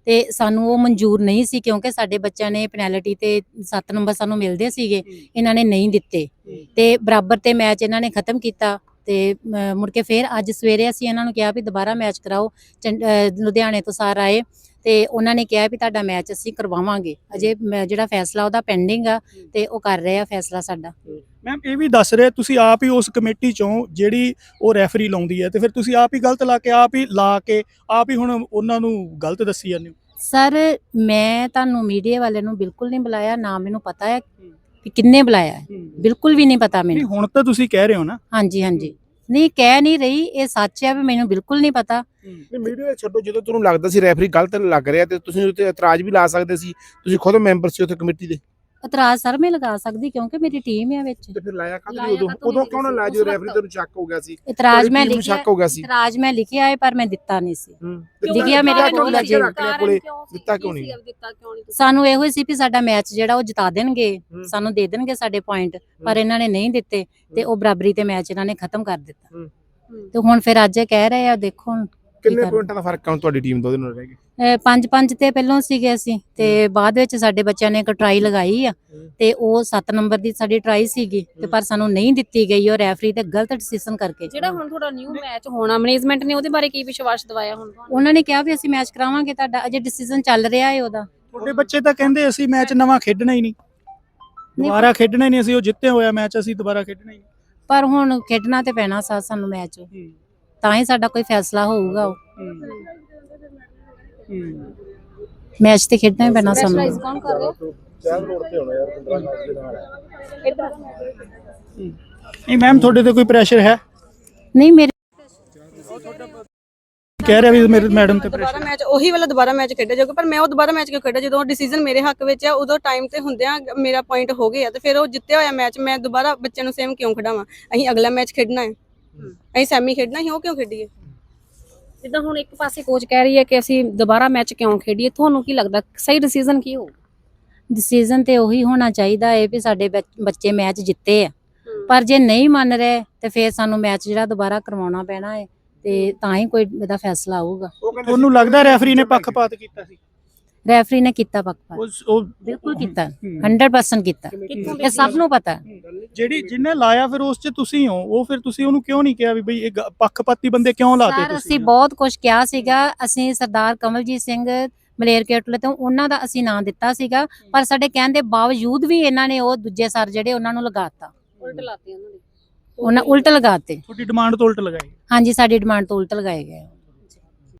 [SPEAKER 8] ਤੇ ਸਾਨੂੰ ਉਹ ਮਨਜ਼ੂਰ ਨਹੀਂ ਸੀ ਕਿਉਂਕਿ ਸਾਡੇ ਬੱਚਿਆਂ ਨੇ ਪੈਨਲਟੀ ਤੇ 7 ਨੰਬਰ ਸਾਨੂੰ ਮਿਲਦੇ ਸੀਗੇ। ਇਹਨਾਂ ਨੇ ਨਹੀਂ ਦਿੱਤੇ। ਤੇ ਬਰਾਬਰ ਤੇ ਮੈਚ ਇਹਨਾਂ ਨੇ ਖਤਮ ਕੀਤਾ। ਤੇ ਮੁੜ ਕੇ ਫੇਰ ਅੱਜ ਸਵੇਰੇ ਅਸੀਂ ਇਹਨਾਂ ਨੂੰ ਕਿਹਾ ਵੀ ਦੁਬਾਰਾ ਮੈਚ ਕਰਾਓ ਲੁਧਿਆਣੇ ਤੋਂ ਸਾਰ ਆਏ। ਤੇ ਉਹਨਾਂ ਨੇ ਕਿਹਾ ਵੀ ਤੁਹਾਡਾ ਮੈਚ ਅਸੀਂ ਕਰਵਾਵਾਂਗੇ। ਅਜੇ ਜਿਹੜਾ ਫੈਸਲਾ ਉਹਦਾ ਪੈਂਡਿੰਗ ਆ ਤੇ ਉਹ ਕਰ ਰਹੇ ਆ ਫੈਸਲਾ ਸਾਡਾ।
[SPEAKER 1] ਮੈਮ ਇਹ ਵੀ ਦੱਸ ਰਹੇ ਤੁਸੀਂ ਆਪ ਹੀ ਉਸ ਕਮੇਟੀ ਚੋਂ ਜਿਹੜੀ ਉਹ ਰੈਫਰੀ ਲਾਉਂਦੀ ਹੈ ਤੇ ਫਿਰ ਤੁਸੀਂ ਆਪ ਹੀ ਗਲਤ ਲਾ ਕੇ ਆਪ ਹੀ ਲਾ ਕੇ ਆਪ ਹੀ ਹੁਣ ਉਹਨਾਂ ਨੂੰ ਗਲਤ ਦੱਸੀ ਜਾਂਦੇ ਹੋ?
[SPEAKER 8] ਸਰ ਮੈਂ ਤੁਹਾਨੂੰ ਮੀਡੀਆ ਵਾਲੇ ਨੂੰ ਬਿਲਕੁਲ ਨਹੀਂ ਬੁਲਾਇਆ ਨਾ ਮੈਨੂੰ ਪਤਾ ਹੈ। ਕਿ ਕਿੰਨੇ ਬੁਲਾਇਆ ਹੈ? ਬਿਲਕੁਲ ਵੀ ਨਹੀਂ ਪਤਾ
[SPEAKER 1] ਨਹੀਂ
[SPEAKER 8] ਮੈਨੂੰ।
[SPEAKER 1] ਹੁਣ ਤਾਂ ਤੁਸੀਂ ਕਹਿ ਰਹੇ ਹੋ ਨਾ।
[SPEAKER 8] ਹਾਂਜੀ ਹਾਂਜੀ। ਨਹੀਂ ਕਹਿ ਨਹੀਂ ਰਹੀ ਇਹ ਸੱਚ ਹੈ ਵੀ ਮੈਨੂੰ ਬਿਲਕੁਲ ਨਹੀਂ ਪਤਾ।
[SPEAKER 2] ਨਹੀਂ ਮੀਡੀਆ ਛੱਡੋ ਜਦੋਂ ਤੁਹਾਨੂੰ ਲੱਗਦਾ ਸੀ ਰੈਫਰੀ ਗਲਤ ਲੱਗ ਰਿਹਾ ਤੇ ਤੁਸੀਂ ਉੱਤੇ ਇਤਰਾਜ਼ ਵੀ ਲਾ ਸਕਦੇ ਸੀ। ਤੁਸੀਂ ਖੁਦ ਮੈਂਬਰ ਸੀ ਉੱਥੇ ਕਮੇਟੀ ਦੇ।
[SPEAKER 8] ਇਤਰਾਜ਼ ਸਰ ਮੈਂ ਲਗਾ ਸਕਦੀ ਕਿਉਂਕਿ ਮੇਰੀ ਟੀਮ ਹੈ ਵਿੱਚ।
[SPEAKER 2] ਤੇ ਫਿਰ ਲਾਇਆ ਕਦ
[SPEAKER 7] ਲਾਇਆ
[SPEAKER 2] ਉਦੋਂ? ਉਦੋਂ ਕਿਉਂ? ਲਾਇਆ
[SPEAKER 7] ਵਕਤ-
[SPEAKER 2] ਰੈਫਰੀ ਤੁਹਾਨੂੰ ਸ਼ੱਕ ਹੋ ਗਿਆ ਸੀ?
[SPEAKER 8] ਇਤਰਾਜ਼ ਮੈਂ ਲਿਖਿਆ
[SPEAKER 2] ਸ਼ੱਕ ਹੋ ਗਿਆ ਸੀ।
[SPEAKER 8] ਇਤਰਾਜ਼ ਮੈਂ ਲਿਖਿਆ ਹੈ ਪਰ ਮੈਂ ਦਿੱਤਾ ਨਹੀਂ ਸੀ। ਲਿਖਿਆ ਮੇਰੇ ਕੋਲ ਅਜੇ।
[SPEAKER 2] ਕੋਲੇ। ਦਿੱਤਾ ਕਿਉਂ ਨਹੀਂ?
[SPEAKER 7] ਦਿੱਤਾ ਕਿਉਂ ਨਹੀਂ
[SPEAKER 8] ਸਾਨੂੰ ਇਹੋ ਹੀ ਸੀ ਵੀ ਸਾਡਾ ਮੈਚ ਜਿਹੜਾ ਉਹ ਜਿਤਾ ਦੇਣਗੇ। ਸਾਨੂੰ ਦੇ ਦੇਣਗੇ ਸਾਡੇ ਪੁਆਇੰਟ ਪਰ ਇਹਨਾਂ ਨੇ ਨਹੀਂ ਦਿੱਤੇ ਤੇ ਉਹ ਬਰਾਬਰੀ ਤੇ ਮੈਚ ਇਹਨਾਂ ਨੇ ਖਤਮ ਕਰ ਦਿੱਤਾ। ਤੇ ਹੁਣ ਫਿਰ ਅੱਜ ਇਹ ਕਹਿ ਰਹੇ ਆ ਦੇਖੋ
[SPEAKER 2] ਕਿੰਨੇ ਪੁਆਇੰਟਾਂ ਦਾ ਫ਼ਰਕ ਆ ਹੁਣ ਤੁਹਾਡੀ ਟੀਮ ਦਾ ਉਹਦੇ ਨਾਲ ਰਹਿ
[SPEAKER 8] ਅਹ ਪੰਜ ਪੰਜ ਤੇ ਪਹਿਲਾਂ ਸੀਗੇ ਅਸੀਂ ਤੇ ਬਾਅਦ ਵਿੱਚ ਸਾਡੇ ਬੱਚਿਆਂ ਨੇ ਇੱਕ ਟਰਾਈ ਲਗਾਈ ਆ। ਤੇ ਉਹ 7 ਨੰਬਰ ਦੀ ਸਾਡੀ ਟਰਾਈ ਸੀਗੀ ਤੇ। ਪਰ ਸਾਨੂੰ ਨਹੀਂ ਦਿੱਤੀ ਗਈ ਉਹ ਰੈਫਰੀ ਤੇ ਗਲਤ ਡਿਸੀਜਨ ਕਰਕੇ।
[SPEAKER 7] ਜਿਹੜਾ ਹੁਣ ਤੁਹਾਡਾ ਨਿਊ ਮੈਚ ਹੋਣਾ ਮੈਨੇਜਮੈਂਟ ਨੇ ਉਹਦੇ ਬਾਰੇ ਕੀ ਵਿਸ਼ਵਾਸ ਦਿਵਾਇਆ ਹੁਣ ਤੁਹਾਨੂੰ?
[SPEAKER 8] ਉਹਨਾਂ ਨੇ ਕਿਹਾ ਵੀ ਅਸੀਂ ਮੈਚ ਕਰਾਵਾਂਗੇ ਤੁਹਾਡਾ ਅਜੇ ਡਿਸੀਜਨ ਚੱਲ ਰਿਹਾ ਹੈ ਉਹਦਾ।
[SPEAKER 1] ਤੁਹਾਡੇ ਬੱਚੇ ਤਾਂ ਕਹਿੰਦੇ ਅਸੀਂ ਮੈਚ ਨਵਾਂ ਖੇਡਣਾ ਹੀ ਨਹੀਂ। ਦੁਬਾਰਾ ਖੇਡਣਾ ਹੀ ਨਹੀਂ ਅਸੀਂ ਉਹ ਜਿੱਤੇ ਹੋਇਆ ਮੈਚ ਅਸੀਂ ਦੁਬਾਰਾ ਖੇਡਣਾ ਹੀ
[SPEAKER 8] ਪਰ ਹੁਣ ਖੇਡਣਾ ਤੇ ਪੈਣਾ ਸਾ ਸਾਨੂੰ ਮੈਚ
[SPEAKER 1] ਨਹੀਂ
[SPEAKER 8] ਤਾਂ ਹੀ ਸਾਡਾ ਕੋਈ ਫੈਸਲਾ ਹੋਊਗਾ ਉਹ।
[SPEAKER 1] ਹੂੰ।
[SPEAKER 8] ਮੈਚ ਤੇ ਖੇਡਣਾ ਹੀ ਪੈਣਾ ਸਾਨੂੰ।
[SPEAKER 7] ਕੌਣ ਕਰ ਰਿਹਾ?
[SPEAKER 2] ਚਾਰ ਰੋਡ ਤੇ ਹੋਣਾ ਯਾਰ 15 ਅਗਸਤ ਦੇ ਨਾਲ।
[SPEAKER 1] ਨਹੀਂ ਮੈਮ ਤੁਹਾਡੇ ਤੇ ਕੋਈ ਪ੍ਰੈਸ਼ਰ ਹੈ?
[SPEAKER 8] ਨਹੀਂ ਮੇਰੇ
[SPEAKER 1] ਕਹਿ ਰਿਹਾ ਵੀ ਮੇਰੇ ਮੈਡਮ ਤੇ
[SPEAKER 3] ਦੁਬਾਰਾ
[SPEAKER 1] ਪ੍ਰੈਸ਼ਰ
[SPEAKER 3] ਮੈਚ ਉਹੀ ਵਾਲਾ ਦੁਬਾਰਾ ਮੈਚ ਖੇਡਿਆ ਜਾਊਗਾ ਪਰ ਮੈਂ ਉਹ ਦੁਬਾਰਾ ਮੈਚ ਕਿਉਂ ਖੇਡਿਆ? ਜਦੋਂ ਡਿਸੀਜਨ ਮੇਰੇ ਹੱਕ ਵਿੱਚ ਆ ਉਦੋਂ ਟਾਈਮ ਤੇ ਹੁੰਦਿਆਂ ਮੇਰਾ ਪੁਆਇੰਟ ਹੋ ਗਿਆ ਤੇ ਫਿਰ ਉਹ ਜਿੱਤਿਆ ਹੋਇਆ ਮੈਚ ਮੈਂ ਦੁਬਾਰਾ ਬੱਚਿਆਂ ਨੂੰ ਸੇਮ ਕਿਉਂ ਖਿਡਾਵਾਂ? ਅਸੀਂ ਅਗਲਾ ਮੈਚ ਖੇਡਣਾ ਹੈ। ਅਸੀਂ ਸੈਮੀ ਖੇਡਣਾ ਸੀ ਉਹ ਕਿਉਂ ਖੇਡੀਏ?
[SPEAKER 7] ਜਿੱਦਾਂ ਹੁਣ ਇੱਕ ਪਾਸੇ ਕੋਚ ਕਹਿ ਰਹੀ ਹੈ ਕਿ ਅਸੀਂ ਦੁਬਾਰਾ ਮੈਚ ਕਿਉਂ ਖੇਡੀਏ ਤੁਹਾਨੂੰ ਕੀ ਲੱਗਦਾ ਸਹੀ ਡਿਸੀਜਨ ਕੀ ਹੋਊ?
[SPEAKER 8] ਡਿਸੀਜਨ ਤੇ ਉਹੀ ਹੋਣਾ ਚਾਹੀਦਾ ਹੈ ਵੀ ਸਾਡੇ ਬੱਚ- ਬੱਚੇ ਮੈਚ ਜਿੱਤੇ ਆ। ਪਰ ਜੇ ਨਹੀਂ ਮੰਨ ਰਹੇ ਤੇ ਫਿਰ ਸਾਨੂੰ ਮੈਚ ਜਿਹੜਾ ਦੁਬਾਰਾ ਕਰਵਾਉਣਾ ਪੈਣਾ ਹੈ ਤੇ ਤਾਂ ਹੀ ਕੋਈ ਇਹਦਾ ਫੈਸਲਾ ਆਊਗਾ।
[SPEAKER 2] ਉਹ ਕਹਿੰਦੇ
[SPEAKER 1] ਤੁਹਾਨੂੰ ਲੱਗਦਾ ਰੈਫਰੀ ਨੇ ਪੱਖਪਾਤ ਕੀਤਾ ਸੀ?
[SPEAKER 8] ਰੈਫਰੀ ਨੇ ਕੀਤਾ ਪੱਕਾ
[SPEAKER 1] ਉਹ
[SPEAKER 8] ਬਿਲਕੁਲ ਕੀਤਾ।
[SPEAKER 1] ਹੂੰ।
[SPEAKER 8] 100% ਕੀਤਾ। ਇਹ ਸਭ ਨੂੰ ਪਤਾ।
[SPEAKER 1] ਜਿਹੜੀ ਜਿਹਨੇ ਲਾਇਆ ਫਿਰ ਉਸ 'ਚ ਤੁਸੀਂ ਹੋ ਉਹ ਫਿਰ ਤੁਸੀਂ ਉਹਨੂੰ ਕਿਉਂ ਨਹੀਂ ਕਿਹਾ ਵੀ ਬਈ ਇਹ ਪੱਖਪਾਤੀ ਬੰਦੇ ਕਿਉਂ ਲਾਤੇ
[SPEAKER 8] ਸਰ
[SPEAKER 1] ਤੁਸੀਂ?
[SPEAKER 8] ਅਸੀਂ ਬਹੁਤ ਕੁਝ ਕਿਹਾ ਸੀਗਾ। ਅਸੀਂ ਸਰਦਾਰ ਕਮਲਜੀਤ ਸਿੰਘ ਮਲੇਰਕੋਟਲੇ ਤੋਂ ਉਹਨਾਂ ਦਾ ਅਸੀਂ ਨਾਂ ਦਿੱਤਾ ਸੀਗਾ। ਪਰ ਸਾਡੇ ਕਹਿਣ ਦੇ ਬਾਵਜੂਦ ਵੀ ਇਹਨਾਂ ਨੇ ਉਹ ਦੂਜੇ ਸਰ ਜਿਹੜੇ ਉਹਨਾਂ ਨੂੰ ਲਗਾਤਾ।
[SPEAKER 7] ਉਲਟ ਲਾਤੀ ਉਹਨਾਂ ਨੇ।
[SPEAKER 8] ਉਹਨਾਂ ਉਲਟ ਲਗਾਤੇ।
[SPEAKER 1] ਤੁਹਾਡੀ ਡਿਮਾਂਡ ਤੋਂ ਉਲਟ ਲਗਾਈ?
[SPEAKER 8] ਹਾਂਜੀ ਸਾਡੀ ਡਿਮਾਂਡ ਤੋਂ ਉਲਟ ਲਗਾਏ ਗਏ।